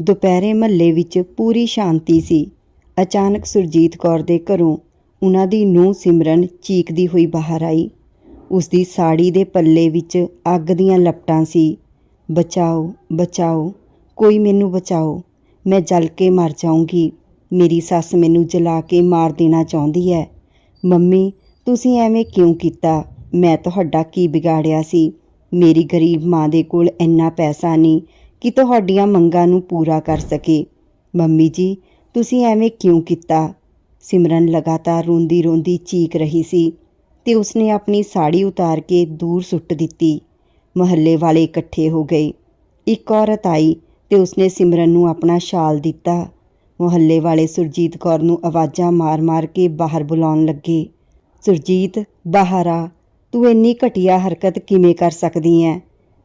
ਦੁਪਹਿਰੇ ਮਹੱਲੇ ਵਿੱਚ ਪੂਰੀ ਸ਼ਾਂਤੀ ਸੀ। ਅਚਾਨਕ ਸੁਰਜੀਤ ਕੌਰ ਦੇ ਘਰੋਂ ਉਹਨਾਂ ਦੀ ਨੂੰਹ ਸਿਮਰਨ ਚੀਕਦੀ ਹੋਈ ਬਾਹਰ ਆਈ। ਉਸ ਦੀ ਸਾੜੀ ਦੇ ਪੱਲੇ ਵਿੱਚ ਅੱਗ ਦੀਆਂ ਲਪਟਾਂ ਸੀ। ਬਚਾਓ ਬਚਾਓ, ਕੋਈ ਮੈਨੂੰ ਬਚਾਓ, ਮੈਂ ਜਲ ਕੇ ਮਰ ਜਾਊਂਗੀ। ਮੇਰੀ ਸੱਸ ਮੈਨੂੰ ਜਲਾ ਕੇ ਮਾਰ ਦੇਣਾ ਚਾਹੁੰਦੀ ਹੈ। ਮੰਮੀ, ਤੁਸੀਂ ਐਵੇਂ ਕਿਉਂ ਕੀਤਾ? ਮੈਂ ਤੁਹਾਡਾ ਕੀ ਵਿਗਾੜਿਆ ਸੀ? ਮੇਰੀ ਗਰੀਬ ਮਾਂ ਦੇ ਕੋਲ ਇੰਨਾ ਪੈਸਾ ਨਹੀਂ ਕਿ ਤੁਹਾਡੀਆਂ ਮੰਗਾਂ ਨੂੰ ਪੂਰਾ ਕਰ ਸਕੇ। ਮੰਮੀ ਜੀ, ਤੁਸੀਂ ਐਵੇਂ ਕਿਉਂ ਕੀਤਾ? ਸਿਮਰਨ ਲਗਾਤਾਰ ਰੋਂਦੀ ਰੋਂਦੀ ਚੀਕ ਰਹੀ ਸੀ ਤੇ ਉਸਨੇ ਆਪਣੀ ਸਾੜੀ ਉਤਾਰ ਕੇ ਦੂਰ ਸੁੱਟ ਦਿੱਤੀ। ਮਹੱਲੇ ਵਾਲੇ ਇਕੱਠੇ ਹੋ ਗਏ। ਇੱਕ ਔਰਤ ਆਈ ਤੇ ਉਸਨੇ ਸਿਮਰਨ ਨੂੰ ਆਪਣਾ ਸ਼ਾਲ ਦਿੱਤਾ। ਮੁਹੱਲੇ ਵਾਲੇ ਸੁਰਜੀਤ ਕੌਰ ਨੂੰ ਆਵਾਜ਼ਾਂ ਮਾਰ-ਮਾਰ ਕੇ ਬਾਹਰ ਬੁਲਾਉਣ ਲੱਗੇ। ਸੁਰਜੀਤ, ਬਾਹਰ ਆ। ਤੂੰ ਇੰਨੀ ਘਟੀਆ ਹਰਕਤ ਕਿਵੇਂ ਕਰ ਸਕਦੀ ਐ?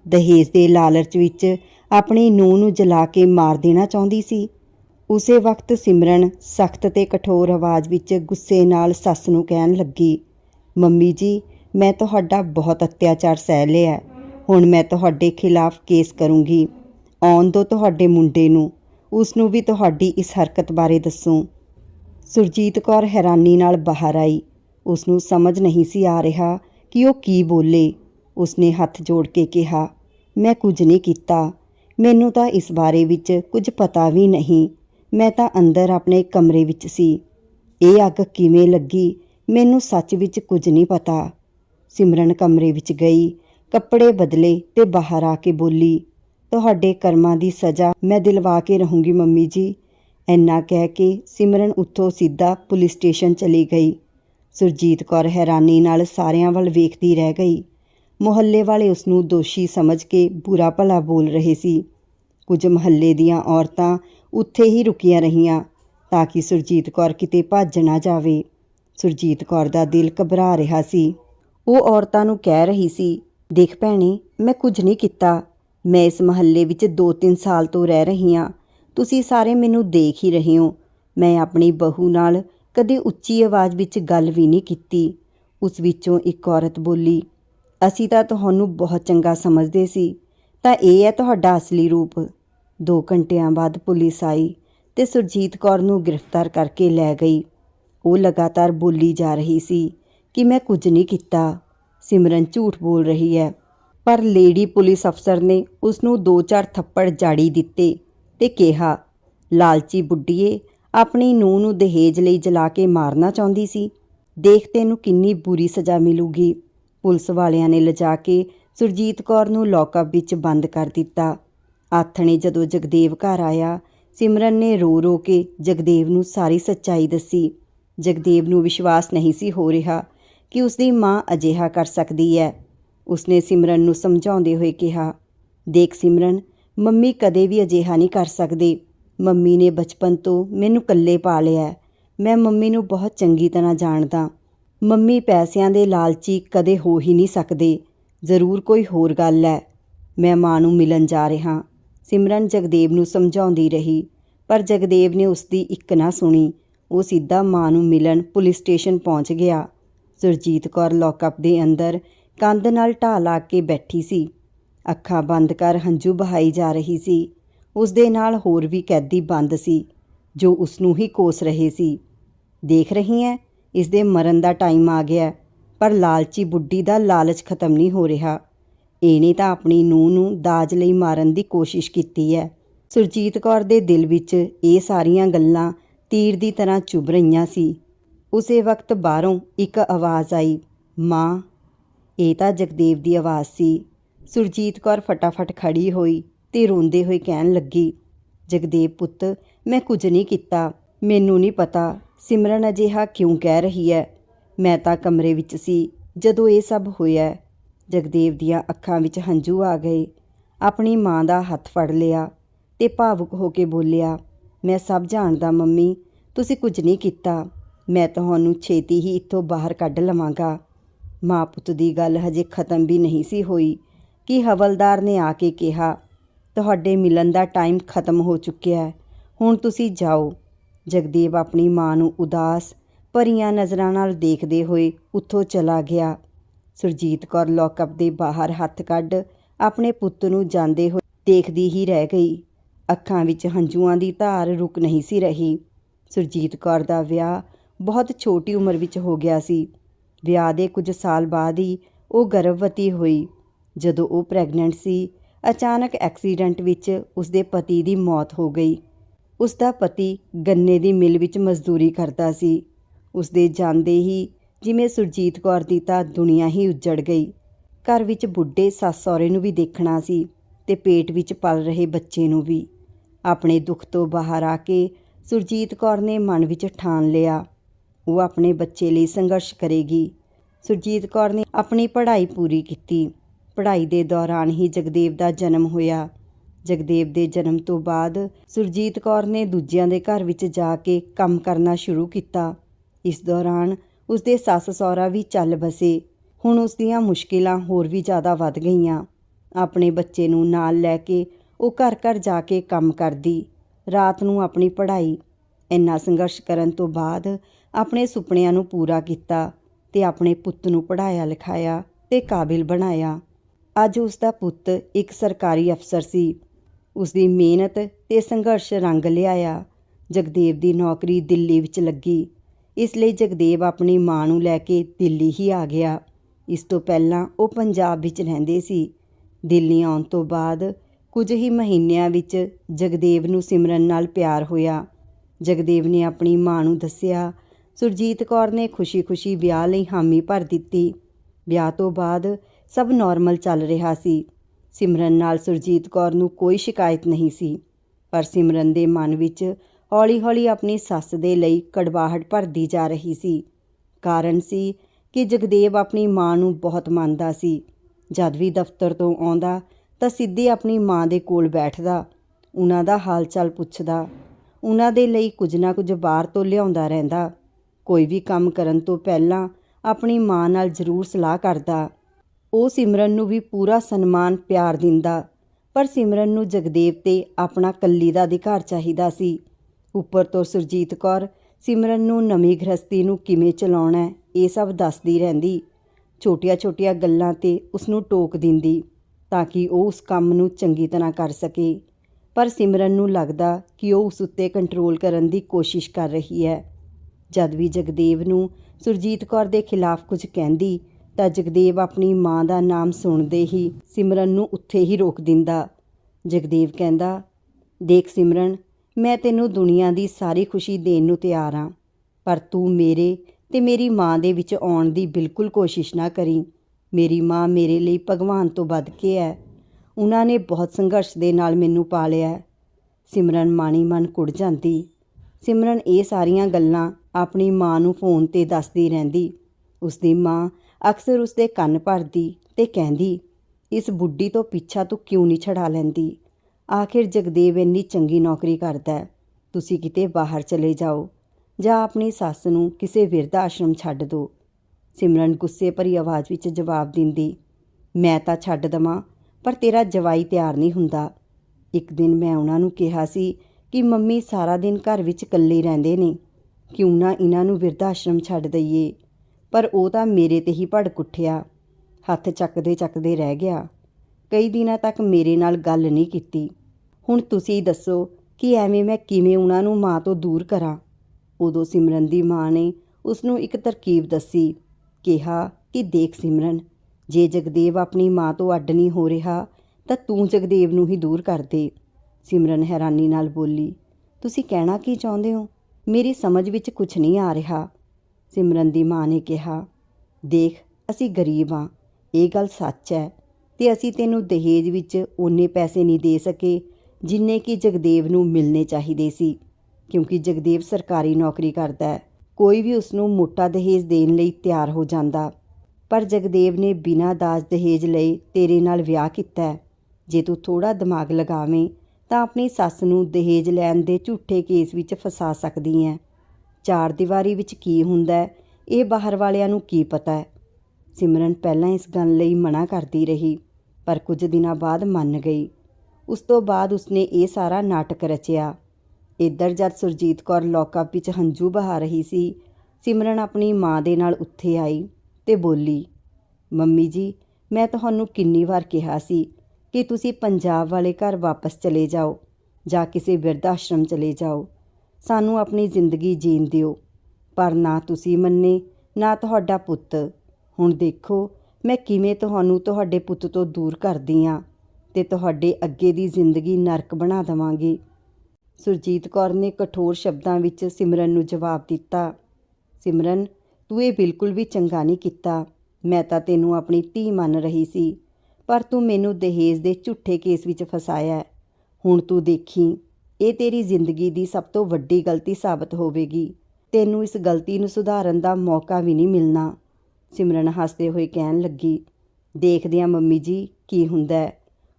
ਦਹੇਜ ਦੇ ਲਾਲਚ ਵਿੱਚ ਆਪਣੀ ਨੂੰਹ ਨੂੰ ਜਲਾ ਕੇ ਮਾਰ ਦੇਣਾ ਚਾਹੁੰਦੀ ਸੀ। ਉਸੇ ਵਕਤ ਸਿਮਰਨ ਸਖਤ ਤੇ ਕਠੋਰ ਆਵਾਜ਼ ਵਿੱਚ ਗੁੱਸੇ ਨਾਲ ਸੱਸ ਨੂੰ ਕਹਿਣ ਲੱਗੀ, ਮੰਮੀ ਜੀ, ਮੈਂ ਤੁਹਾਡਾ ਬਹੁਤ ਅਤਿਆਚਾਰ ਸਹਿ ਲਿਆ। ਹੁਣ ਮੈਂ ਤੁਹਾਡੇ ਖਿਲਾਫ ਕੇਸ ਕਰੂੰਗੀ। ਆਉਣ ਦੋ ਤੁਹਾਡੇ ਮੁੰਡੇ ਨੂੰ। ਉਸ ਨੂੰ ਵੀ ਤੁਹਾਡੀ ਇਸ ਹਰਕਤ ਬਾਰੇ ਦੱਸੂ। ਸੁਰਜੀਤ ਕੌਰ ਹੈਰਾਨੀ ਨਾਲ ਬਾਹਰ ਆਈ। ਉਸ ਨੂੰ ਸਮਝ ਨਹੀਂ ਸੀ ਆ ਰਿਹਾ ਕਿ ਉਹ ਕੀ ਬੋਲੇ। ਉਸਨੇ ਹੱਥ ਜੋੜ ਕੇ ਕਿਹਾ, ਮੈਂ ਕੁਝ ਨਹੀਂ ਕੀਤਾ। ਮੈਨੂੰ ਤਾਂ ਇਸ ਬਾਰੇ ਵਿੱਚ ਕੁਝ ਪਤਾ ਵੀ ਨਹੀਂ। ਮੈਂ ਤਾਂ ਅੰਦਰ ਆਪਣੇ ਕਮਰੇ ਵਿੱਚ ਸੀ। ਇਹ ਅੱਗ ਕਿਵੇਂ ਲੱਗੀ, ਮੈਨੂੰ ਸੱਚ ਵਿੱਚ ਕੁਝ ਨਹੀਂ ਪਤਾ। ਸਿਮਰਨ ਕਮਰੇ ਵਿੱਚ ਗਈ, ਕੱਪੜੇ ਬਦਲੇ ਤੇ ਬਾਹਰ ਆ ਕੇ ਬੋਲੀ, ਤੁਹਾਡੇ ਕਰਮਾਂ ਦੀ ਸਜ਼ਾ ਮੈਂ ਦਿਲਵਾ ਕੇ ਰਹੂੰਗੀ, ਮੰਮੀ ਜੀ। ਐਨਾ ਕਹਿ ਕੇ ਸਿਮਰਨ ਉੱਥੋਂ ਸਿੱਧਾ ਪੁਲਿਸ ਸਟੇਸ਼ਨ ਚਲੀ ਗਈ। ਸੁਰਜੀਤ ਕੌਰ ਹੈਰਾਨੀ ਨਾਲ ਸਾਰਿਆਂ ਵੱਲ ਵੇਖਦੀ ਰਹਿ ਗਈ। ਮੁਹੱਲੇ ਵਾਲੇ ਉਸ ਨੂੰ ਦੋਸ਼ੀ ਸਮਝ ਕੇ ਬੁਰਾ ਭਲਾ ਬੋਲ ਰਹੇ ਸੀ। ਕੁਝ ਮੁਹੱਲੇ ਦੀਆਂ ਔਰਤਾਂ ਉੱਥੇ ਹੀ ਰੁਕੀਆਂ ਰਹੀਆਂ ਤਾਂ ਕਿ ਸੁਰਜੀਤ ਕੌਰ ਕਿਤੇ ਭੱਜ ਨਾ ਜਾਵੇ। ਸੁਰਜੀਤ ਕੌਰ ਦਾ ਦਿਲ ਘਬਰਾ ਰਿਹਾ ਸੀ। ਉਹ ਔਰਤਾਂ ਨੂੰ ਕਹਿ ਰਹੀ ਸੀ, ਦੇਖ ਭੈਣੇ, ਮੈਂ ਕੁਝ ਨਹੀਂ ਕੀਤਾ। ਮੈਂ ਇਸ ਮਹੱਲੇ ਵਿੱਚ 2-3 ਸਾਲ ਤੋਂ ਰਹਿ ਰਹੀ ਹਾਂ। ਤੁਸੀਂ ਸਾਰੇ ਮੈਨੂੰ ਦੇਖ ਹੀ ਰਹੇ ਹੋ। ਮੈਂ ਆਪਣੀ ਬਹੂ ਨਾਲ ਕਦੇ ਉੱਚੀ ਆਵਾਜ਼ ਵਿੱਚ ਗੱਲ ਵੀ ਨਹੀਂ ਕੀਤੀ। ਉਸ ਵਿੱਚੋਂ ਇੱਕ ਔਰਤ ਬੋਲੀ ਅਸੀਂ ਤਾਂ ਤੁਹਾਨੂੰ ਬਹੁਤ ਚੰਗਾ ਸਮਝਦੇ ਸੀ। ਤਾਂ ਇਹ ਹੈ ਤੁਹਾਡਾ ਅਸਲੀ ਰੂਪ। 2 ਘੰਟਿਆਂ ਬਾਅਦ ਪੁਲਿਸ ਆਈ ਤੇ ਸੁਰਜੀਤ ਕੌਰ ਨੂੰ ਗ੍ਰਿਫਤਾਰ ਕਰਕੇ ਲੈ ਗਈ। ਉਹ ਲਗਾਤਾਰ ਬੋਲੀ ਜਾ ਰਹੀ ਸੀ ਕਿ ਮੈਂ ਕੁਝ ਨਹੀਂ ਕੀਤਾ। ਸਿਮਰਨ ਝੂਠ ਬੋਲ ਰਹੀ ਹੈ। ਪਰ ਲੇਡੀ ਪੁਲਿਸ ਅਫਸਰ ਨੇ ਉਸ ਨੂੰ ਦੋ ਚਾਰ ਥੱਪੜ ਜਾੜੀ ਦਿੱਤੇ ਤੇ ਕਿਹਾ, ਲਾਲਚੀ ਬੁੱਢੀਏ, ਆਪਣੀ ਨੂੰਹ ਨੂੰ ਦਹੇਜ ਲਈ ਜਲਾ ਕੇ ਮਾਰਨਾ ਚਾਹੁੰਦੀ ਸੀ। ਦੇਖ ਤੈਨੂੰ ਕਿੰਨੀ ਬੁਰੀ ਸਜ਼ਾ ਮਿਲੂਗੀ। ਪੁਲਿਸ ਵਾਲਿਆਂ ਨੇ ਲਿਜਾ ਕੇ ਸੁਰਜੀਤ ਕੌਰ ਨੂੰ ਲੌਕਅਪ ਵਿੱਚ ਬੰਦ ਕਰ ਦਿੱਤਾ। ਆਥਣੇ ਜਦੋਂ ਜਗਦੇਵ ਘਰ ਆਇਆ, ਸਿਮਰਨ ਨੇ ਰੋ ਰੋ ਕੇ ਜਗਦੇਵ ਨੂੰ ਸਾਰੀ ਸੱਚਾਈ ਦੱਸੀ। ਜਗਦੇਵ ਨੂੰ ਵਿਸ਼ਵਾਸ ਨਹੀਂ ਸੀ ਹੋ ਰਿਹਾ ਕਿ ਉਸਦੀ ਮਾਂ ਅਜਿਹਾ ਕਰ ਸਕਦੀ ਹੈ। ਉਸਨੇ ਸਿਮਰਨ ਨੂੰ ਸਮਝਾਉਂਦੇ ਹੋਏ ਕਿਹਾ, ਦੇਖ ਸਿਮਰਨ, ਮੰਮੀ ਕਦੇ ਵੀ ਅਜਿਹਾ ਨਹੀਂ ਕਰ ਸਕਦੇ। ਮੰਮੀ ਨੇ ਬਚਪਨ ਤੋਂ ਮੈਨੂੰ ਇਕੱਲੇ ਪਾਲਿਆ ਹੈ। ਮੈਂ ਮੰਮੀ ਨੂੰ ਬਹੁਤ ਚੰਗੀ ਤਰ੍ਹਾਂ ਜਾਣਦਾ। ਮੰਮੀ ਪੈਸਿਆਂ ਦੇ ਲਾਲਚੀ ਕਦੇ ਹੋ ਹੀ ਨਹੀਂ ਸਕਦੇ। ਜ਼ਰੂਰ ਕੋਈ ਹੋਰ ਗੱਲ ਹੈ ਮੈਂ ਮਾਂ ਨੂੰ ਮਿਲਣ ਜਾ ਰਿਹਾ। ਸਿਮਰਨ ਜਗਦੇਵ ਨੂੰ ਸਮਝਾਉਂਦੀ ਰਹੀ, ਪਰ ਜਗਦੇਵ ਨੇ ਉਸ ਦੀ ਇੱਕ ਨਾ ਸੁਣੀ। ਉਹ ਸਿੱਧਾ ਮਾਂ ਨੂੰ ਮਿਲਣ ਪੁਲਿਸ ਸਟੇਸ਼ਨ ਪਹੁੰਚ ਗਿਆ। ਸੁਰਜੀਤ ਕੌਰ ਲੌਕਅਪ ਦੇ ਅੰਦਰ ਕੰਧ ਨਾਲ ਢਾਹ ਲਾ ਕੇ ਬੈਠੀ ਸੀ। ਅੱਖਾਂ ਬੰਦ ਕਰ ਹੰਝੂ ਬਹਾਈ ਜਾ ਰਹੀ ਸੀ। ਉਸ ਦੇ ਨਾਲ ਹੋਰ ਵੀ ਕੈਦੀ ਬੰਦ ਸੀ, ਜੋ ਉਸ ਨੂੰ ਹੀ ਕੋਸ ਰਹੇ ਸੀ। ਦੇਖ ਰਹੀ ਹੈ ਇਸ ਦੇ ਮਰਨ ਦਾ ਟਾਈਮ ਆ ਗਿਆ ਪਰ ਲਾਲਚੀ ਬੁੱਢੀ ਦਾ ਲਾਲਚ ਖਤਮ ਨਹੀਂ ਹੋ ਰਿਹਾ। ਇਹਨੇ ਤਾਂ ਆਪਣੀ ਨੂੰਹ ਨੂੰ ਦਾਜ ਲਈ ਮਾਰਨ ਦੀ ਕੋਸ਼ਿਸ਼ ਕੀਤੀ ਹੈ। ਸੁਰਜੀਤ ਕੌਰ ਦੇ ਦਿਲ ਵਿੱਚ ਇਹ ਸਾਰੀਆਂ ਗੱਲਾਂ ਤੀਰ ਦੀ ਤਰ੍ਹਾਂ ਚੁਭ ਰਹੀਆਂ ਸੀ। ਉਸੇ ਵਕਤ ਬਾਹਰੋਂ ਇੱਕ ਆਵਾਜ਼ ਆਈ, ਮਾਂ, ਇਹ ਤਾਂ ਜਗਦੇਵ ਦੀ ਆਵਾਜ਼ ਸੀ। ਸੁਰਜੀਤ ਕੌਰ ਫਟਾਫਟ ਖੜੀ ਹੋਈ ਤੇ ਰੋਂਦੇ ਹੋਏ ਕਹਿਣ ਲੱਗੀ, ਜਗਦੇਵ ਪੁੱਤ, ਮੈਂ ਕੁਝ ਨਹੀਂ ਕੀਤਾ। ਮੈਨੂੰ ਨਹੀਂ ਪਤਾ ਸਿਮਰਨ ਅਜਿਹਾ ਕਿਉਂ ਕਹਿ ਰਹੀ ਹੈ। ਮੈਂ ਤਾਂ ਕਮਰੇ ਵਿੱਚ ਸੀ, ਜਦੋਂ ਇਹ ਸਭ ਹੋਇਆ, ਜਗਦੇਵ ਦੀਆਂ ਅੱਖਾਂ ਵਿੱਚ ਹੰਝੂ ਆ ਗਏ। ਆਪਣੀ ਮਾਂ ਦਾ ਹੱਥ ਫੜ ਲਿਆ ਤੇ ਭਾਵੁਕ ਹੋ ਕੇ ਬੋਲਿਆ, ਮੈਂ ਸਭ ਜਾਣਦਾ ਮੰਮੀ, ਤੁਸੀਂ ਕੁਝ ਨਹੀਂ ਕੀਤਾ। ਮੈਂ ਤੁਹਾਨੂੰ ਛੇਤੀ ਹੀ ਇੱਥੋਂ ਬਾਹਰ ਕੱਢ ਲਵਾਂਗਾ। ਮਾਂ ਪੁੱਤ ਦੀ ਗੱਲ ਹਜੇ ਖਤਮ ਵੀ ਨਹੀਂ ਸੀ ਹੋਈ, ਕਿ ਹਵਲਦਾਰ ਨੇ ਆ ਕੇ ਕਿਹਾ, ਤੁਹਾਡੇ ਮਿਲਣ ਦਾ ਟਾਈਮ ਖਤਮ ਹੋ ਚੁੱਕਿਆ ਹੈ, ਹੁਣ ਤੁਸੀਂ ਜਾਓ। ਜਗਦੇਵ ਆਪਣੀ ਮਾਂ ਨੂੰ ਉਦਾਸ, ਭਰੀਆਂ ਨਜ਼ਰਾਂ ਨਾਲ ਦੇਖਦੇ ਹੋਏ ਉੱਥੋਂ ਚਲਾ ਗਿਆ। ਸੁਰਜੀਤ ਕੌਰ ਲੌਕਅਪ ਦੇ ਬਾਹਰ ਹੱਥ ਕੱਢ ਆਪਣੇ ਪੁੱਤ ਨੂੰ ਜਾਂਦੇ ਹੋਏ ਦੇਖਦੀ ਹੀ ਰਹਿ ਗਈ। ਅੱਖਾਂ ਵਿੱਚ ਹੰਝੂਆਂ ਦੀ ਧਾਰ ਰੁਕ ਨਹੀਂ ਸੀ ਰਹੀ। ਸੁਰਜੀਤ ਕੌਰ ਦਾ ਵਿਆਹ ਬਹੁਤ ਛੋਟੀ ਉਮਰ ਵਿੱਚ ਹੋ ਗਿਆ ਸੀ। ਵਿਆਹ ਦੇ ਕੁਝ ਸਾਲ ਬਾਅਦ ਹੀ ਉਹ ਗਰਭਵਤੀ ਹੋਈ। ਜਦੋਂ ਉਹ ਪ੍ਰੈਗਨੈਂਟ ਸੀ, ਅਚਾਨਕ ਐਕਸੀਡੈਂਟ ਵਿੱਚ ਉਸਦੇ ਪਤੀ ਦੀ ਮੌਤ ਹੋ ਗਈ। ਉਸਦਾ ਪਤੀ ਗੰਨੇ ਦੀ ਮਿਲ ਵਿੱਚ ਮਜ਼ਦੂਰੀ ਕਰਦਾ ਸੀ। ਉਸਦੇ ਜਾਂਦੇ ਹੀ ਜਿਵੇਂ ਸੁਰਜੀਤ ਕੌਰ ਦੀ ਤਾਂ ਦੁਨੀਆ ਹੀ ਉੱਜੜ ਗਈ। ਘਰ ਵਿੱਚ ਬੁੱਢੇ ਸੱਸ ਸਹੁਰੇ ਨੂੰ ਵੀ ਦੇਖਣਾ ਸੀ ਤੇ ਪੇਟ ਵਿੱਚ ਪਲ ਰਹੇ ਬੱਚੇ ਨੂੰ ਵੀ। ਆਪਣੇ ਦੁੱਖ ਤੋਂ ਬਾਹਰ ਆ ਕੇ ਸੁਰਜੀਤ ਕੌਰ ਨੇ ਮਨ ਵਿੱਚ ਠਾਣ ਲਿਆ। ਉਹ ਆਪਣੇ ਬੱਚੇ ਲਈ ਸੰਘਰਸ਼ ਕਰੇਗੀ। ਸੁਰਜੀਤ ਕੌਰ ਨੇ ਆਪਣੀ ਪੜ੍ਹਾਈ ਪੂਰੀ ਕੀਤੀ। ਪੜ੍ਹਾਈ ਦੇ ਦੌਰਾਨ ਹੀ ਜਗਦੇਵ ਦਾ ਜਨਮ ਹੋਇਆ। ਜਗਦੇਵ ਦੇ ਜਨਮ ਤੋਂ ਬਾਅਦ ਸੁਰਜੀਤ ਕੌਰ ਨੇ ਦੂਜਿਆਂ ਦੇ ਘਰ ਵਿੱਚ ਜਾ ਕੇ ਕੰਮ ਕਰਨਾ ਸ਼ੁਰੂ ਕੀਤਾ। ਇਸ ਦੌਰਾਨ ਉਸਦੇ ਸੱਸ ਸਹੁਰਾ ਵੀ ਚੱਲ ਬਸੇ। ਹੁਣ ਉਸ ਦੀਆਂ ਮੁਸ਼ਕਿਲਾਂ ਹੋਰ ਵੀ ਜ਼ਿਆਦਾ ਵੱਧ ਗਈਆਂ। ਆਪਣੇ ਬੱਚੇ ਨੂੰ ਨਾਲ ਲੈ ਕੇ ਉਹ ਘਰ ਘਰ ਜਾ ਕੇ ਕੰਮ ਕਰਦੀ। ਰਾਤ ਨੂੰ ਆਪਣੀ ਪੜ੍ਹਾਈ। ਇੰਨਾ ਸੰਘਰਸ਼ ਕਰਨ ਤੋਂ ਬਾਅਦ ਆਪਣੇ ਸੁਪਨਿਆਂ ਨੂੰ ਪੂਰਾ ਕੀਤਾ ਤੇ ਆਪਣੇ ਪੁੱਤ ਨੂੰ ਪੜ੍ਹਾਇਆ ਲਿਖਾਇਆ ਤੇ ਕਾਬਿਲ ਬਣਾਇਆ। ਅੱਜ ਉਸ ਦਾ ਪੁੱਤ ਇੱਕ ਸਰਕਾਰੀ ਅਫਸਰ ਸੀ। ਉਸ ਦੀ ਮਿਹਨਤ ਤੇ ਸੰਘਰਸ਼ ਰੰਗ ਲਿਆਇਆ। ਜਗਦੇਵ ਦੀ ਨੌਕਰੀ ਦਿੱਲੀ ਵਿੱਚ ਲੱਗੀ। ਇਸ ਲਈ ਜਗਦੇਵ ਆਪਣੀ ਮਾਂ ਨੂੰ ਲੈ ਕੇ ਦਿੱਲੀ ਹੀ ਆ ਗਿਆ। ਇਸ ਤੋਂ ਪਹਿਲਾਂ ਉਹ ਪੰਜਾਬ ਵਿੱਚ ਰਹਿੰਦੇ ਸੀ। ਦਿੱਲੀ ਆਉਣ ਤੋਂ ਬਾਅਦ ਕੁਝ ਹੀ ਮਹੀਨਿਆਂ ਵਿੱਚ ਜਗਦੇਵ ਨੂੰ ਸਿਮਰਨ ਨਾਲ ਪਿਆਰ ਹੋਇਆ। ਜਗਦੇਵ ਨੇ ਆਪਣੀ ਮਾਂ ਨੂੰ ਦੱਸਿਆ, ਸੁਰਜੀਤ ਕੌਰ ਨੇ ਖੁਸ਼ੀ-ਖੁਸ਼ੀ ਵਿਆਹ ਲਈ ਹਾਮੀ ਭਰ ਦਿੱਤੀ। ਵਿਆਹ ਤੋਂ ਬਾਅਦ ਸਭ ਨਾਰਮਲ ਚੱਲ ਰਿਹਾ ਸੀ। ਸਿਮਰਨ ਨਾਲ ਸੁਰਜੀਤ ਕੌਰ ਨੂੰ ਕੋਈ ਸ਼ਿਕਾਇਤ ਨਹੀਂ ਸੀ। ਪਰ ਸਿਮਰਨ ਦੇ ਮਨ ਵਿੱਚ ਹੌਲੀ-ਹੌਲੀ ਆਪਣੀ ਸੱਸ ਦੇ ਲਈ ਕੜਵਾਹਟ ਭਰਦੀ ਜਾ ਰਹੀ ਸੀ। ਕਾਰਨ ਸੀ ਕਿ ਜਗਦੇਵ ਆਪਣੀ ਮਾਂ ਨੂੰ ਬਹੁਤ ਮੰਨਦਾ ਸੀ। ਜਦ ਵੀ ਦਫ਼ਤਰ ਤੋਂ ਆਉਂਦਾ ਤਾਂ ਸਿੱਧੇ ਆਪਣੀ ਮਾਂ ਦੇ ਕੋਲ ਬੈਠਦਾ, ਉਹਨਾਂ ਦਾ ਹਾਲ ਚਾਲ ਪੁੱਛਦਾ, ਉਹਨਾਂ ਦੇ ਲਈ ਕੁਝ ਨਾ ਕੁਝ ਬਾਹਰ ਤੋਂ ਲਿਆਉਂਦਾ ਰਹਿੰਦਾ। ਕੋਈ ਵੀ ਕੰਮ ਕਰਨ ਤੋਂ ਪਹਿਲਾਂ ਆਪਣੀ ਮਾਂ ਨਾਲ ਜ਼ਰੂਰ ਸਲਾਹ ਕਰਦਾ। ਉਹ ਸਿਮਰਨ ਨੂੰ ਵੀ ਪੂਰਾ ਸਨਮਾਨ, ਪਿਆਰ ਦਿੰਦਾ। ਪਰ ਸਿਮਰਨ ਨੂੰ ਜਗਦੇਵ ਤੇ ਆਪਣਾ ਕੱਲੀ ਦਾ ਅਧਿਕਾਰ ਚਾਹੀਦਾ ਸੀ। ਉੱਪਰ ਤੋਂ ਸੁਰਜੀਤ ਕੌਰ, ਸਿਮਰਨ ਨੂੰ ਨਵੀਂ ਗ੍ਰਸਤੀ ਨੂੰ ਕਿਵੇਂ ਚਲਾਉਣਾ ਇਹ ਸਭ ਦੱਸਦੀ ਰਹਿੰਦੀ। ਛੋਟੀਆਂ-ਛੋਟੀਆਂ ਗੱਲਾਂ ਤੇ ਉਸ ਨੂੰ ਟੋਕ ਦਿੰਦੀ ਤਾਂ ਕਿ ਉਹ ਉਸ ਕੰਮ ਨੂੰ ਚੰਗੀ ਤਰ੍ਹਾਂ ਕਰ ਸਕੇ। ਪਰ ਸਿਮਰਨ ਨੂੰ ਲੱਗਦਾ ਕਿ ਉਹ ਉਸ ਉੱਤੇ ਕੰਟਰੋਲ ਕਰਨ ਦੀ ਕੋਸ਼ਿਸ਼ ਕਰ ਰਹੀ ਹੈ। ਜਦ ਵੀ ਜਗਦੇਵ ਨੂੰ ਸੁਰਜੀਤ ਕੌਰ ਦੇ ਖਿਲਾਫ ਕੁਝ ਕਹਿੰਦੀ ਤਾਂ ਜਗਦੇਵ ਆਪਣੀ ਮਾਂ ਦਾ ਨਾਮ ਸੁਣਦੇ ਹੀ ਸਿਮਰਨ ਨੂੰ ਉੱਥੇ ਹੀ ਰੋਕ ਦਿੰਦਾ। ਜਗਦੇਵ ਕਹਿੰਦਾ, ਦੇਖ ਸਿਮਰਨ, ਮੈਂ ਤੈਨੂੰ ਦੁਨੀਆ ਦੀ ਸਾਰੀ ਖੁਸ਼ੀ ਦੇਣ ਨੂੰ ਤਿਆਰ ਹਾਂ ਪਰ ਤੂੰ ਮੇਰੇ ਤੇ ਮੇਰੀ ਮਾਂ ਦੇ ਵਿੱਚ ਆਉਣ ਦੀ ਬਿਲਕੁਲ ਕੋਸ਼ਿਸ਼ ਨਾ ਕਰੀ। ਮੇਰੀ ਮਾਂ ਮੇਰੇ ਲਈ ਭਗਵਾਨ ਤੋਂ ਵੱਧ ਕੇ ਹੈ ਉਹਨਾਂ ਨੇ ਬਹੁਤ ਸੰਘਰਸ਼ ਦੇ ਨਾਲ ਮੈਨੂੰ ਪਾਲਿਆ। ਸਿਮਰਨ ਮਾਣੀ ਮਨ ਕੁੜ ਜਾਂਦੀ। ਸਿਮਰਨ ਇਹ ਸਾਰੀਆਂ ਗੱਲਾਂ ਆਪਣੀ ਮਾਂ ਨੂੰ ਫੋਨ ਤੇ ਦੱਸਦੀ ਰਹਿੰਦੀ। ਉਸਦੀ ਮਾਂ ਅਕਸਰ ਉਸਦੇ ਕੰਨ ਭਰਦੀ ਤੇ ਕਹਿੰਦੀ, ਇਸ ਬੁੱਢੀ ਤੋਂ ਪਿੱਛਾ ਤੂੰ ਕਿਉਂ ਨਹੀਂ ਛਡਾ ਲੈਂਦੀ? ਆਖਿਰ ਜਗਦੇਵ ਇੰਨੀ ਚੰਗੀ ਨੌਕਰੀ ਕਰਦਾ ਹੈ। ਤੁਸੀਂ ਕਿਤੇ ਬਾਹਰ ਚਲੇ ਜਾਓ ਜਾਂ ਆਪਣੀ ਸੱਸ ਨੂੰ ਕਿਸੇ ਬਿਰਧ ਆਸ਼ਰਮ ਛੱਡ ਦਿਓ। ਸਿਮਰਨ ਗੁੱਸੇ ਭਰੀ ਆਵਾਜ਼ ਵਿੱਚ ਜਵਾਬ ਦਿੰਦੀ, ਮੈਂ ਤਾਂ ਛੱਡ ਦਵਾਂ, ਪਰ ਤੇਰਾ ਜਵਾਈ ਤਿਆਰ ਨਹੀਂ ਹੁੰਦਾ। ਇੱਕ ਦਿਨ ਮੈਂ ਉਹਨਾਂ ਨੂੰ ਕਿਹਾ ਸੀ ਕਿ ਮੰਮੀ ਸਾਰਾ ਦਿਨ ਘਰ ਵਿੱਚ ਇਕੱਲੇ ਰਹਿੰਦੇ ਨੇ। ਕਿਉਂ ਨਾ ਇਹਨਾਂ ਨੂੰ ਵਿਰਧ ਆਸ਼ਰਮ ਛੱਡ ਦਈਏ? ਪਰ ਉਹ ਤਾਂ ਮੇਰੇ ਤੇ ਹੀ ਭੜਕ ਉੱਠਿਆ। ਹੱਥ ਚੱਕਦੇ ਚੱਕਦੇ ਰਹਿ ਗਿਆ। ਕਈ ਦਿਨਾਂ ਤੱਕ ਮੇਰੇ ਨਾਲ ਗੱਲ ਨਹੀਂ ਕੀਤੀ। ਹੁਣ ਤੁਸੀਂ ਦੱਸੋ ਕਿ ਐਵੇਂ ਮੈਂ ਕਿਵੇਂ ਉਹਨਾਂ ਨੂੰ ਮਾਂ ਤੋਂ ਦੂਰ ਕਰਾਂ? ਉਦੋਂ ਸਿਮਰਨ ਦੀ ਮਾਂ ਨੇ ਉਸ ਨੂੰ ਇੱਕ ਤਰਕੀਬ ਦੱਸੀ। ਕਿਹਾ ਕਿ ਦੇਖ ਸਿਮਰਨ, ਜੇ ਜਗਦੇਵ ਆਪਣੀ ਮਾਂ ਤੋਂ ਅੱਡ ਨਹੀਂ ਹੋ ਰਿਹਾ, ਤਾਂ ਤੂੰ ਜਗਦੇਵ ਨੂੰ ਹੀ ਦੂਰ ਕਰ ਦੇ। ਸਿਮਰਨ ਹੈਰਾਨੀ ਨਾਲ ਬੋਲੀ, ਤੁਸੀਂ ਕਹਿਣਾ ਕੀ ਚਾਹੁੰਦੇ ਹੋ? ਮੇਰੀ ਸਮਝ ਵਿੱਚ ਕੁਝ ਨਹੀਂ ਆ ਰਿਹਾ। ਸਿਮਰਨ ਦੀ ਮਾਂ ਨੇ ਕਿਹਾ, ਦੇਖ, ਅਸੀਂ ਗਰੀਬ ਹਾਂ, ਇਹ ਗੱਲ ਸੱਚ ਹੈ, ਤੇ ਅਸੀਂ ਤੈਨੂੰ ਦਹੇਜ ਵਿੱਚ ਓਨੇ ਪੈਸੇ ਨਹੀਂ ਦੇ ਸਕੇ ਜਿੰਨੇ ਕਿ ਜਗਦੇਵ ਨੂੰ ਮਿਲਨੇ ਚਾਹੀਦੇ ਸੀ, ਕਿਉਂਕਿ ਜਗਦੇਵ ਸਰਕਾਰੀ ਨੌਕਰੀ ਕਰਦਾ ਹੈ। ਕੋਈ ਵੀ ਉਸ ਨੂੰ ਮੋਟਾ ਦਹੇਜ ਦੇਣ ਲਈ ਤਿਆਰ ਹੋ ਜਾਂਦਾ, ਪਰ ਜਗਦੇਵ ਨੇ ਬਿਨਾਂ ਦਾਜ ਦਹੇਜ ਲਈ ਤੇਰੇ ਨਾਲ ਵਿਆਹ ਕੀਤਾ ਹੈ। ਜੇ ਤੂੰ ਥੋੜਾ ਦਿਮਾਗ ਲਗਾਵੇਂ, ਤਾਂ ਆਪਣੀ ਸੱਸ ਨੂੰ ਦਹੇਜ ਲੈਣ ਦੇ ਝੂਠੇ ਕੇਸ ਵਿੱਚ ਫਸਾ ਸਕਦੀ ਹੈ। ਚਾਰ ਦੀਵਾਰੀ ਵਿੱਚ ਕੀ ਹੁੰਦਾ ਇਹ ਬਾਹਰ ਵਾਲਿਆਂ ਨੂੰ ਕੀ ਪਤਾ ਹੈ? ਸਿਮਰਨ ਪਹਿਲਾਂ ਇਸ ਗੱਲ ਲਈ ਮਨਾ ਕਰਦੀ ਰਹੀ, ਪਰ ਕੁਝ ਦਿਨਾਂ ਬਾਅਦ ਮੰਨ ਗਈ। ਉਸ ਤੋਂ ਬਾਅਦ ਉਸਨੇ ਇਹ ਸਾਰਾ ਨਾਟਕ ਰਚਿਆ। ਇੱਧਰ ਜਦ ਸੁਰਜੀਤ ਕੌਰ ਲੌਕਅਪ ਵਿੱਚ ਹੰਝੂ ਬਹਾ ਰਹੀ ਸੀ, ਸਿਮਰਨ ਆਪਣੀ ਮਾਂ ਦੇ ਨਾਲ ਉੱਥੇ ਆਈ ਤੇ ਬੋਲੀ, ਮੰਮੀ ਜੀ, ਮੈਂ ਤੁਹਾਨੂੰ ਕਿੰਨੀ ਵਾਰ ਕਿਹਾ ਸੀ ਕਿ ਤੁਸੀਂ ਪੰਜਾਬ ਵਾਲੇ ਘਰ ਵਾਪਸ ਚਲੇ ਜਾਓ ਜਾਂ ਕਿਸੇ ਬਿਰਧ ਆਸ਼ਰਮ ਚਲੇ ਜਾਓ। ਸਾਨੂੰ ਆਪਣੀ ਜ਼ਿੰਦਗੀ ਜੀਣ ਦਿਓ। ਪਰ ਨਾ ਤੁਸੀਂ ਮੰਨੇ, ਨਾ ਤੁਹਾਡਾ ਪੁੱਤ। ਹੁਣ ਦੇਖੋ, ਮੈਂ ਕਿਵੇਂ ਤੁਹਾਨੂੰ ਤੁਹਾਡੇ ਪੁੱਤ ਤੋਂ ਦੂਰ ਕਰਦੀ ਆ ਤੇ ਤੁਹਾਡੇ ਅੱਗੇ ਦੀ ਜ਼ਿੰਦਗੀ ਨਰਕ ਬਣਾ ਦੇਵਾਂਗੀ। ਸੁਰਜੀਤ ਕੌਰ ਨੇ ਕਠੋਰ ਸ਼ਬਦਾਂ ਵਿੱਚ ਸਿਮਰਨ ਨੂੰ ਜਵਾਬ ਦਿੱਤਾ। ਸਿਮਰਨ, ਤੂੰ ਇਹ ਬਿਲਕੁਲ ਵੀ ਚੰਗਾ ਨਹੀਂ ਕੀਤਾ। ਮੈਂ ਤਾਂ ਤੈਨੂੰ ਆਪਣੀ ਧੀ ਮੰਨ ਰਹੀ ਸੀ, ਪਰ ਤੂੰ ਮੈਨੂੰ ਦਹੇਜ ਦੇ ਝੂਠੇ ਕੇਸ ਵਿੱਚ ਫਸਾਇਆ। ਹੁਣ ਤੂੰ ਦੇਖੀ ਇਹ ਤੇਰੀ ਜ਼ਿੰਦਗੀ ਦੀ ਸਭ ਤੋਂ ਵੱਡੀ ਗਲਤੀ ਸਾਬਤ ਹੋਵੇਗੀ। ਤੈਨੂੰ ਇਸ ਗਲਤੀ ਨੂੰ ਸੁਧਾਰਨ ਦਾ ਮੌਕਾ ਵੀ ਨਹੀਂ ਮਿਲਣਾ। ਸਿਮਰਨ ਹੱਸਦੇ ਹੋਏ ਕਹਿਣ ਲੱਗੀ ਦੇਖਦੇ ਹਾਂ ਮੰਮੀ ਜੀ, ਕੀ ਹੁੰਦਾ